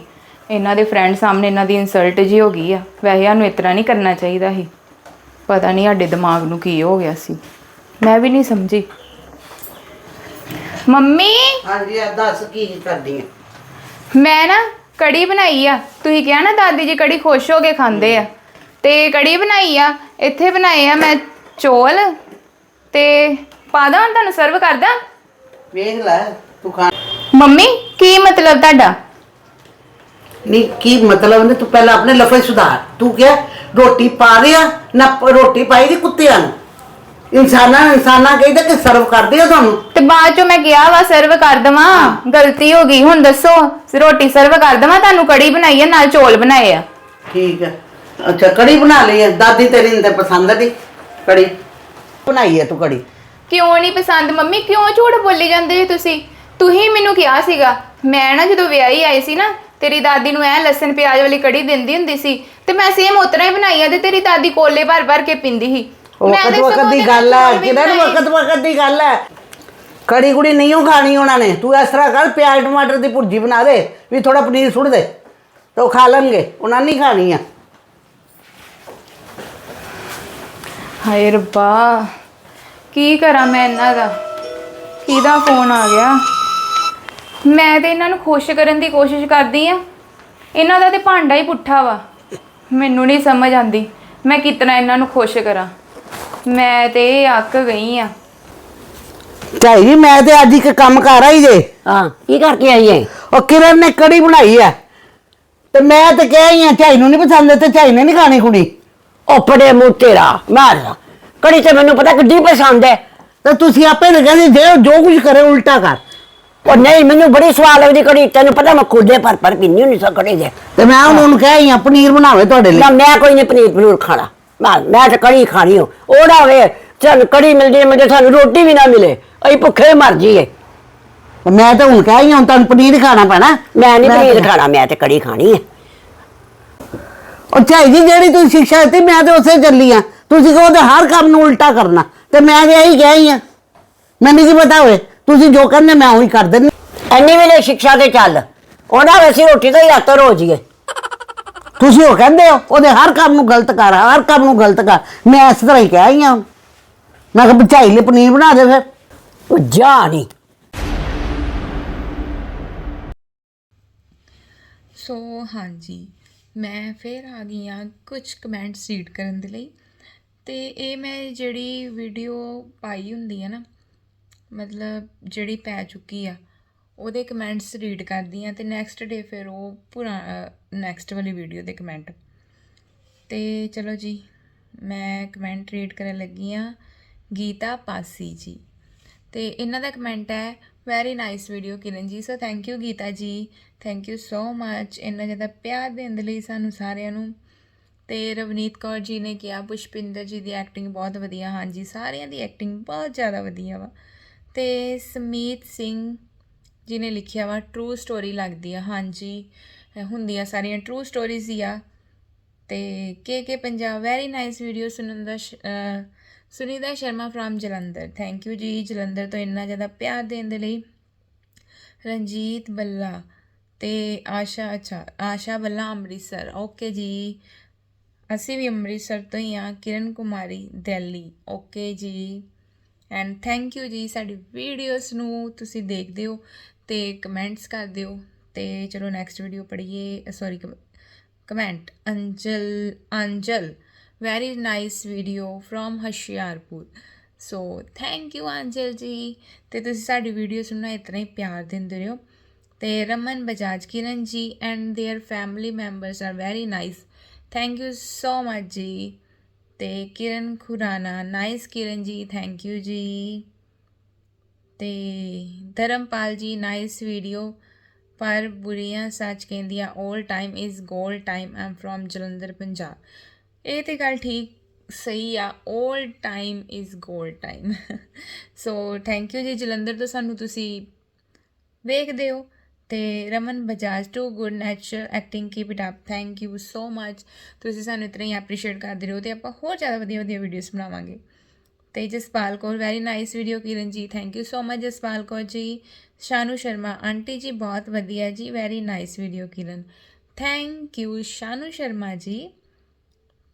ਇਹਨਾਂ ਦੇ ਫਰੈਂਡ ਸਾਹਮਣੇ ਇਹਨਾਂ ਦੀ ਇਨਸਲਟ ਜੀ ਹੋ ਗਈ ਆ। ਵੈਸੇ ਸਾਨੂੰ ਇਤਨਾ ਨਹੀਂ ਕਰਨਾ ਚਾਹੀਦਾ ਸੀ। ਪਤਾ ਨਹੀਂ ਸਾਡੇ ਦਿਮਾਗ ਨੂੰ ਕੀ ਹੋ ਗਿਆ ਸੀ। ਮੈਂ ਵੀ ਨਹੀਂ ਸਮਝੀ। ਮੰਮੀ! ਹਾਂਜੀ ਆ ਦੱਸ ਕੀ ਕਰਦੀ ਹੈ ਮੈਂ ਨਾ ਕੜੀ ਬਣਾਈ ਆ। ਤੁਸੀਂ ਕਿਹਾ ਨਾ ਦਾਦੀ ਜੀ ਕੜੀ ਖੁਸ਼ ਹੋ ਕੇ ਖਾਂਦੇ ਆ। ਤੇ ਕੜੀ ਬਣਾਈ ਆ। ਇੱਥੇ ਬਣਾਏ ਆ ਮੈਂ ਚੋਲ। ਤੇ ਪਾਦਾ ਤੁਹਾਨੂੰ ਸਰਵ ਕਰਦਾ? ਵੇਖ ਲੈ ਤੂੰ ਖਾ ਮੰਮੀ ਕੀ ਮਤਲਬ ਤੁਹਾਡਾ? ਨਹੀਂ ਕੀ ਮਤਲਬ ਨੇ? ਤੂੰ ਪਹਿਲਾਂ ਆਪਣੇ ਲਫ਼ਜ਼ ਸੁਧਾਰ। ਤੂੰ ਕਿਹਾ ਰੋਟੀ ਪਾ ਰਿਆ ਨਾ ਪ- ਰੋਟੀ ਪਾਈ ਦੀ ਕੁੱਤਿਆਂ ਨੂੰ। ਇਨਸਾਨਾਂ ਇਨਸਾਨਾਂ ਕਹਿੰਦਾ ਕਿ ਸਰਵ ਕਰਦੇ ਆ ਤੁਹਾਨੂੰ। ਤੇ ਬਾਅਦ ਚੋਂ ਮੈਂ ਕਿਹਾ ਵਾ ਸਰਵ ਕਰ ਦਵਾਂ। ਗਲਤੀ ਹੋ ਗਈ ਹੁਣ ਦੱਸੋ ਰੋਟੀ ਸਰਵ ਕਰ ਦਵਾਂ ਤੁਹਾਨੂੰ ਕੜੀ ਬਣਾਈ ਆ ਨਾਲ ਚੋਲ ਬਣਾਏ ਆ? ਠੀਕ ਹੈ ਅੱਛਾ ਕੜੀ ਬਣਾ ਲਈ ਹੈ ਦਾਦੀ ਤੇਰੀ ਨੂੰ ਤੇ ਪਸੰਦ ਨਹੀਂ ਕੜੀ। ਬਣਾਈ ਹੈ ਤੂੰ ਕੜੀ। ਕਿਉਂ ਨਹੀਂ ਪਸੰਦ ਮੰਮੀ? ਕਿਉਂ ਝੂਠ ਬੋਲੀ ਜਾਂਦੇ ਜੀ ਤੁਸੀਂ? ਤੁਸੀਂ ਮੈਨੂੰ ਕਿਹਾ ਸੀਗਾ ਮੈਂ ਨਾ ਜਦੋਂ ਵਿਆਹੀ ਆਈ ਸੀ ਨਾ ਤੇਰੀ ਦਾਦੀ ਨੂੰ ਐ ਲਸਣ ਪਿਆਜ਼ ਵਾਲੀ ਕੜੀ ਦਿੰਦੀ ਹੁੰਦੀ ਸੀ ਤੇ ਮੈਂ ਸੇਮ ਉਤਰਾ ਹੀ ਬਣਾਈ ਆ ਤੇ ਤੇਰੀ ਦਾਦੀ ਕੋਲੇ ਭਰ ਭਰ ਕੇ ਪਿੰਦੀ ਸੀ। ਉਹ ਮੈਂ ਵਕਤ ਵਕਤ ਦੀ ਗੱਲ ਹੈ ਕਿਰਨ। ਵਕਤ ਵਕਤ ਦੀ ਗੱਲ ਹੈ? ਕੜੀ ਕੁੜੀ ਨਹੀਂ ਓ ਖਾਣੀ ਉਹਨਾਂ ਨੇ ਤੂੰ ਇਸ ਤਰ੍ਹਾਂ ਕਰ ਪਿਆਜ਼ ਟਮਾਟਰ ਦੀ ਭੁਰਜੀ ਬਣਾ ਦੇ ਵੀ ਥੋੜਾ ਪਨੀਰ ਸੁੱਟ ਦੇ ਤੇ ਉਹ ਖਾ ਲੈਣਗੇ ਉਹਨਾਂ ਨਹੀਂ ਖਾਣੀ ਆ। ਹਾਏ ਰੱਬਾ ਕੀ ਕਰਾਂ ਮੈਂ ਇਹਨਾਂ ਦਾ? ਕਿਹਦਾ ਫੋਨ ਆ ਗਿਆ? ਮੈਂ ਤੇ ਇਹਨਾਂ ਨੂੰ ਖੁਸ਼ ਕਰਨ ਦੀ ਕੋਸ਼ਿਸ਼ ਕਰਦੀ ਆ। ਇਹਨਾਂ ਦਾ ਤੇ ਭਾਂਡਾ ਹੀ ਪੁੱਠਾ ਵਾ। ਮੈਨੂੰ ਨਹੀਂ ਸਮਝ ਆਂਦੀ ਮੈਂ ਕਿਤਨਾ ਇਹਨਾਂ ਨੂੰ ਖੁਸ਼ ਕਰਾਂ। ਮੈਂ ਤੇ ਅੱਕ ਗਈ ਆ। ਝਾਈ ਜੀ ਮੈਂ ਤੇ ਅੱਜ ਇੱਕ ਕੰਮ ਕਰ ਆਈ ਜੇ। ਹਾਂ ਕੀ ਕਰਕੇ ਆਈ ਹੈ ਉਹ ਕਿਰਨ ਨੇ ਕੜੀ ਬਣਾਈ ਹੈ ਤੇ ਮੈਂ ਤੇ ਕਹਿ ਆਈ ਆ ਝਾਈ ਨੂੰ ਨਹੀਂ ਪਸੰਦ ਤੇ ਝਾਈ ਨੇ ਨਹੀਂ ਖਾਣੀ ਕੁੜੀ ਉਹ ਪੜੇ ਮੂੰਹ ਤੇਰਾ ਮਾਰ। ਕੜੀ ਤੇ ਮੈਨੂੰ ਪਤਾ ਕਿੱਡੀ ਪਸੰਦ ਹੈ ਤੇ ਤੁਸੀਂ ਆਪੇ ਤਾਂ ਕਹਿੰਦੇ ਜੇ ਉਹ ਜੋ ਕੁਝ ਕਰੇ ਉਲਟਾ ਕਰ। ਉਹ ਨਹੀਂ ਮੈਨੂੰ ਬੜੀ ਸਵਾਦ ਲੱਗਦੀ ਕੜੀ ਤੈਨੂੰ ਪਤਾ ਮੈਂ ਖੁੱਲੇ ਪਰ ਪਰ ਪੀਣੀ ਹੁੰਦੀ ਸਾਂ ਕੜੀ ਦੇ। ਤੇ ਮੈਂ ਉਹਨੂੰ ਕਹਿ ਆਈ ਆ ਪਨੀਰ ਬਣਾਵੇ ਤੁਹਾਡੇ ਲਈ? ਨਾ ਮੈਂ ਕੋਈ ਨਹੀਂ ਪਨੀਰ ਪਨੂਰ ਖਾਣਾ। ਮੈਂ ਮੈਂ ਤਾਂ ਕੜੀ ਖਾਣੀ ਹੋ ਉਹ ਨਾ ਹੋਵੇ ਚੱਲ ਕੜੀ ਮਿਲ ਜੇ ਮੈਨੂੰ ਸਾਨੂੰ ਰੋਟੀ ਵੀ ਨਾ ਮਿਲੇ। ਅਸੀਂ ਭੁੱਖੇ ਮਰ ਜੀਏ ਤੇ ਮੈਂ ਤਾਂ ਹੁਣ ਕਹਿ ਆਈ ਆ ਹੁਣ ਤੁਹਾਨੂੰ ਪਨੀਰ ਖਾਣਾ ਪੈਣਾ? ਮੈਂ ਨਹੀਂ ਪਨੀਰ ਖਾਣਾ ਮੈਂ ਤੇ ਕੜੀ ਖਾਣੀ ਹੈ ਉਹ ਝਾਈ ਜੀ ਜਿਹੜੀ ਤੁਸੀਂ ਸਿੱਖਿਆ ਦਿੱਤੀ ਮੈਂ ਤੇ ਉਸੇ ਚੱਲੀ ਆ। ਤੁਸੀਂ ਕਹੋ ਤੇ ਹਰ ਕੰਮ ਨੂੰ ਉਲਟਾ ਕਰਨਾ। ਤੇ ਮੈਂ ਤੇ ਇਹੀ ਕਹਿ ਆਈ ਆ। ਮੈਨੂੰ ਕੀ ਪਤਾ ਹੋਵੇ? ਤੁਸੀਂ ਜੋ ਕਹਿੰਦੇ ਮੈਂ ਉਹੀ ਕਰ ਦਿੰਦੀ। ਐਨੀ ਵੇਲੇ ਸਿੱਖਿਆ ਤੇ ਚੱਲ। ਉਹਨਾਂ ਵੈਸੀ ਰੋਟੀ ਤਾਂ ਹੀ ਹੱਥ ਰੋਜ ਹੀ ਤੁਸੀਂ ਉਹ ਕਹਿੰਦੇ ਹੋ, ਉਹਦੇ ਹਰ ਕੰਮ ਨੂੰ ਗਲਤ ਕਰ, ਹਰ ਕੰਮ ਨੂੰ ਗਲਤ ਕਰ। ਮੈਂ ਇਸ ਤਰ੍ਹਾਂ ਹੀ ਕਹਿ ਆਈ ਹਾਂ। ਮੈਂ ਕਿਹਾ ਝਾਈ ਲਈ ਪਨੀਰ ਬਣਾ ਦੇ ਫਿਰ। ਉਹ ਜਾ ਨਹੀਂ। ਸੋ ਹਾਂਜੀ, ਮੈਂ ਫਿਰ ਆ ਗਈ ਹਾਂ ਕੁਝ ਕਮੈਂਟਸ ਰੀਡ ਕਰਨ ਦੇ ਲਈ। ਤੇ ਇਹ ਮੈਂ ਜਿਹੜੀ ਵੀਡੀਓ ਪਾਈ ਹੁੰਦੀ ਹੈ ਨਾ ਮਤਲਬ ਜਿਹੜੀ ਪੈ ਚੁੱਕੀ ਆ, ਉਹਦੇ ਕਮੈਂਟਸ ਰੀਡ ਕਰਦੀ ਆ ਤੇ ਨੈਕਸਟ ਡੇ ਫਿਰ ਉਹ ਪੁਰਾ ਨੈਕਸਟ ਵਾਲੀ ਵੀਡੀਓ ਦੇ ਕਮੈਂਟ ਤੇ ਚਲੋ ਜੀ, ਮੈਂ ਕਮੈਂਟ ਰੀਡ ਕਰਨ ਲੱਗੀ ਆ, ਗੀਤਾ ਪਾਸੀ ਜੀ। ਤੇ ਇਹਨਾਂ ਦਾ ਕਮੈਂਟ ਹੈ very nice video Kiran ji so thank you Gita ਜੀ। ਥੈਂਕ ਯੂ ਸੋ ਮੱਚ ਇੰਨਾ ਜ਼ਿਆਦਾ ਪਿਆਰ ਦੇਣ ਦੇ ਲਈ ਸਾਨੂੰ ਸਾਰਿਆਂ ਨੂੰ। ਤੇ ਰਵਨੀਤ ਕੌਰ ਜੀ ਨੇ ਕਿਹਾ, ਪੁਸ਼ਪਿੰਦਰ ਜੀ ਦੀ ਐਕਟਿੰਗ ਬਹੁਤ ਵਧੀਆ, ਹਾਂਜੀ, ਸਾਰਿਆਂ ਦੀ ਐਕਟਿੰਗ ਬਹੁਤ ਜ਼ਿਆਦਾ ਵਧੀਆ ਵਾ। ਤੇ ਸਮੀਤ ਸਿੰਘ ਜੀ ਨੇ ਲਿਖਿਆ ਵਾ ਟਰੂ ਸਟੋਰੀ ਲੱਗਦੀ ਆ। ਹਾਂਜੀ ਹੁੰਦੀਆਂ ਸਾਰੀਆਂ ਟਰੂ ਸਟੋਰੀਜ਼ ਹੀ ਆ। ਤੇ K K Punjab very nice video Sunanda ਸ਼- ਅਹ Sunita Sharma from Jalandhar. Thank you ਜੀ ਜਲੰਧਰ ਤੋਂ ਇੰਨਾ ਜ਼ਿਆਦਾ ਪਿਆਰ ਦੇਣ ਦੇ ਲਈ। ਰਣਜੀਤ ਬੱਲਾ ਤੇ ਆਸ਼ਾ, ਅੱਛਾ, ਆਸ਼ਾ ਬੱਲਾ ਅੰਮ੍ਰਿਤਸਰ। ਓਕੇ ਜੀ, ਅਸੀਂ ਵੀ ਅੰਮ੍ਰਿਤਸਰ ਤੋਂ ਹੀ ਆ। ਕਿਰਨ ਕੁਮਾਰੀ, ਦਿੱਲੀ। ਓਕੇ ਜੀ। ਐਂਡ ਥੈਂਕ ਯੂ ਜੀ ਸਾਡੀ ਵੀਡੀਓਜ਼ ਨੂੰ ਤੁਸੀਂ ਦੇਖਦੇ ਹੋ ਤੇ ਕਮੈਂਟਸ ਕਰਦੇ ਹੋ ਤੇ ਚਲੋ next video ਪੜ੍ਹੀਏ sorry comment Anjal Anjal very nice video from Hoshiarpur so thank you Anjal ji ਤੇ ਤੁਸੀਂ ਸਾਡੀ ਵੀਡੀਓ ਸੁਣਨਾ ਇਤਨਾ ਹੀ ਪਿਆਰ ਦਿੰਦੇ ਰਹੋ ਤੇ Raman Bajaj Kiran ji and their family members are very nice thank you so much ji ਤੇ ਕਿਰਨ Khurana nice Kiran ji thank you ਜੀ। ਤੇ ਧਰਮਪਾਲ ਜੀ ਨਾਈਸ ਵੀਡੀਓ ਪਰ ਬੁਰੀਆਂ ਸੱਚ ਕਹਿੰਦੀਆਂ 올 time is gold time am from Jalandhar, Punjab. ਇਹ ਤੇ ਗੱਲ ਠੀਕ ਸਹੀ ਆ 올 time is gold time so thank you ਜੀ ਜਲੰਧਰ ਤੋਂ ਸਾਨੂੰ ਤੁਸੀਂ ਵੇਖਦੇ ਹੋ। ਤੇ Raman Bajaj too good natural acting keep it up thank you so much ਤੁਸੀਂ ਸਾਨੂੰ ਇਤਨਾ ਹੀ ਐਪਰੀਸ਼ੀਏਟ ਕਰਦੇ ਰਹੋ ਤੇ ਆਪਾਂ ਹੋਰ ਜ਼ਿਆਦਾ ਵਧੀਆ ਵਧੀਆ ਵੀਡੀਓਜ਼ ਬਣਾਵਾਂਗੇ। ਤੇ Jaspal Kaur very nice video Kiran ji thank you so much Jaspal Kaur ji. Shanu Sharma, aunty ਜੀ, ਬਹੁਤ ਵਧੀਆ ਜੀ very nice video Kiran. Thank you Shanu Sharma ji.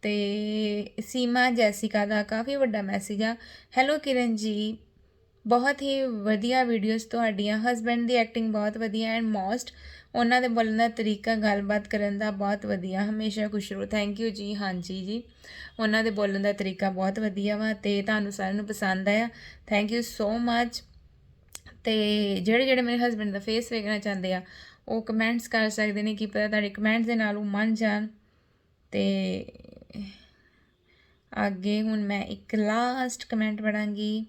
ਤੇ ਸੀਮਾ, ਜੈਸਿਕਾ ਦਾ ਕਾਫੀ ਵੱਡਾ ਮੈਸੇਜ ਆ। ਹੈਲੋ ਕਿਰਨ ਜੀ। ਬਹੁਤ ਹੀ ਵਧੀਆ ਵੀਡੀਓਜ਼ ਤੁਹਾਡੀਆਂ ਹਸਬੈਂਡ ਦੀ ਐਕਟਿੰਗ ਬਹੁਤ ਵਧੀਆ ਐਂਡ ਮੋਸਟ ਉਹਨਾਂ ਦੇ ਬੋਲਣ ਦਾ ਤਰੀਕਾ, ਗੱਲਬਾਤ ਕਰਨ ਦਾ ਬਹੁਤ ਵਧੀਆ, ਹਮੇਸ਼ਾ ਖੁਸ਼ ਰਹੋ। ਥੈਂਕ ਯੂ ਜੀ, ਹਾਂਜੀ ਜੀ। ਉਹਨਾਂ ਦੇ ਬੋਲਣ ਦਾ ਤਰੀਕਾ ਬਹੁਤ ਵਧੀਆ ਵਾ ਤੇ ਤੁਹਾਨੂੰ ਸਾਰਿਆਂ ਨੂੰ ਪਸੰਦ ਆਇਆ। ਥੈਂਕ ਯੂ ਸੋ ਮੱਚ ਤੇ ਜਿਹੜੇ ਜਿਹੜੇ ਮੇਰੇ ਹਸਬੰਡ ਦਾ ਫੇਸ ਵੇਖਣਾ ਚਾਹੁੰਦੇ ਆ, ਉਹ ਕਮੈਂਟਸ ਕਰ ਸਕਦੇ ਨੇ, ਕੀ ਪਤਾ ਤੁਹਾਡੇ ਕਮੈਂਟਸ ਦੇ ਨਾਲ ਉਹ ਮੰਨ ਜਾਣ। ਤੇ ਅੱਗੇ ਹੁਣ ਮੈਂ ਇੱਕ ਲਾਸਟ ਕਮੈਂਟ ਪੜਾਂਗੀ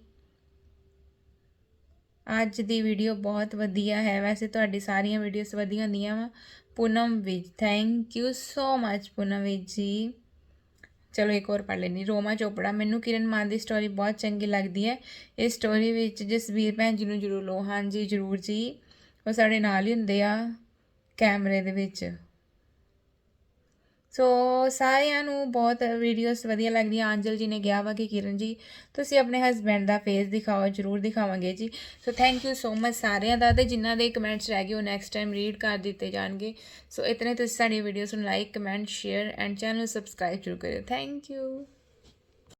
ਅੱਜ ਦੀ ਵੀਡੀਓ ਬਹੁਤ ਵਧੀਆ ਹੈ। ਵੈਸੇ ਤੁਹਾਡੀ ਸਾਰੀਆਂ ਵੀਡੀਓਜ਼ ਵਧੀਆ ਹੁੰਦੀਆਂ ਵਾ। Poonam Vij thank you so much Poonam Vij ji. ਚਲੋ ਇੱਕ ਹੋਰ ਪੜ੍ਹ ਲੈਣੀ ਰੋਮਾ ਚੋਪੜਾ, ਮੈਨੂੰ ਕਿਰਨ ਮਾਨ ਦੀ ਸਟੋਰੀ ਬਹੁਤ ਚੰਗੀ ਲੱਗਦੀ ਹੈ। ਇਸ ਸਟੋਰੀ ਵਿੱਚ ਜਸਵੀਰ ਭੈਣ ਜੀ ਨੂੰ ਜ਼ਰੂਰ ਲਓ। ਹਾਂਜੀ, ਜ਼ਰੂਰ ਜੀ। ਉਹ ਸਾਡੇ ਨਾਲ ਹੀ ਹੁੰਦੇ ਆ ਕੈਮਰੇ ਦੇ ਵਿੱਚ। ਸੋ ਸਾਰਿਆਂ ਨੂੰ ਬਹੁਤ ਵੀਡੀਓਜ਼ ਵਧੀਆ ਲੱਗਦੀਆਂ। ਆਂਜਲ ਜੀ ਨੇ ਕਿਹਾ ਵਾ ਕਿ ਕਿਰਨ ਜੀ, ਤੁਸੀਂ ਆਪਣੇ ਹਸਬੈਂਡ ਦਾ ਫੇਸ ਦਿਖਾਓ, ਜਰੂਰ ਦਿਖਾਵਾਂਗੇ ਜੀ। So thank you so much ਸਾਰਿਆਂ ਦਾ ਤੇ ਜਿਨ੍ਹਾਂ ਦੇ ਕਮੈਂਟਸ ਰਹਿ ਗਏ, ਉਹ ਨੈਕਸਟ ਟਾਈਮ ਰੀਡ ਕਰ ਦਿੱਤੇ ਜਾਣਗੇ। ਸੋ ਇਤਨੇ ਤੁਸੀਂ ਸਾਡੀ ਵੀਡੀਓਜ਼ ਨੂੰ like comment share and channel subscribe ਜ਼ਰੂਰ ਕਰਿਓ। Thank you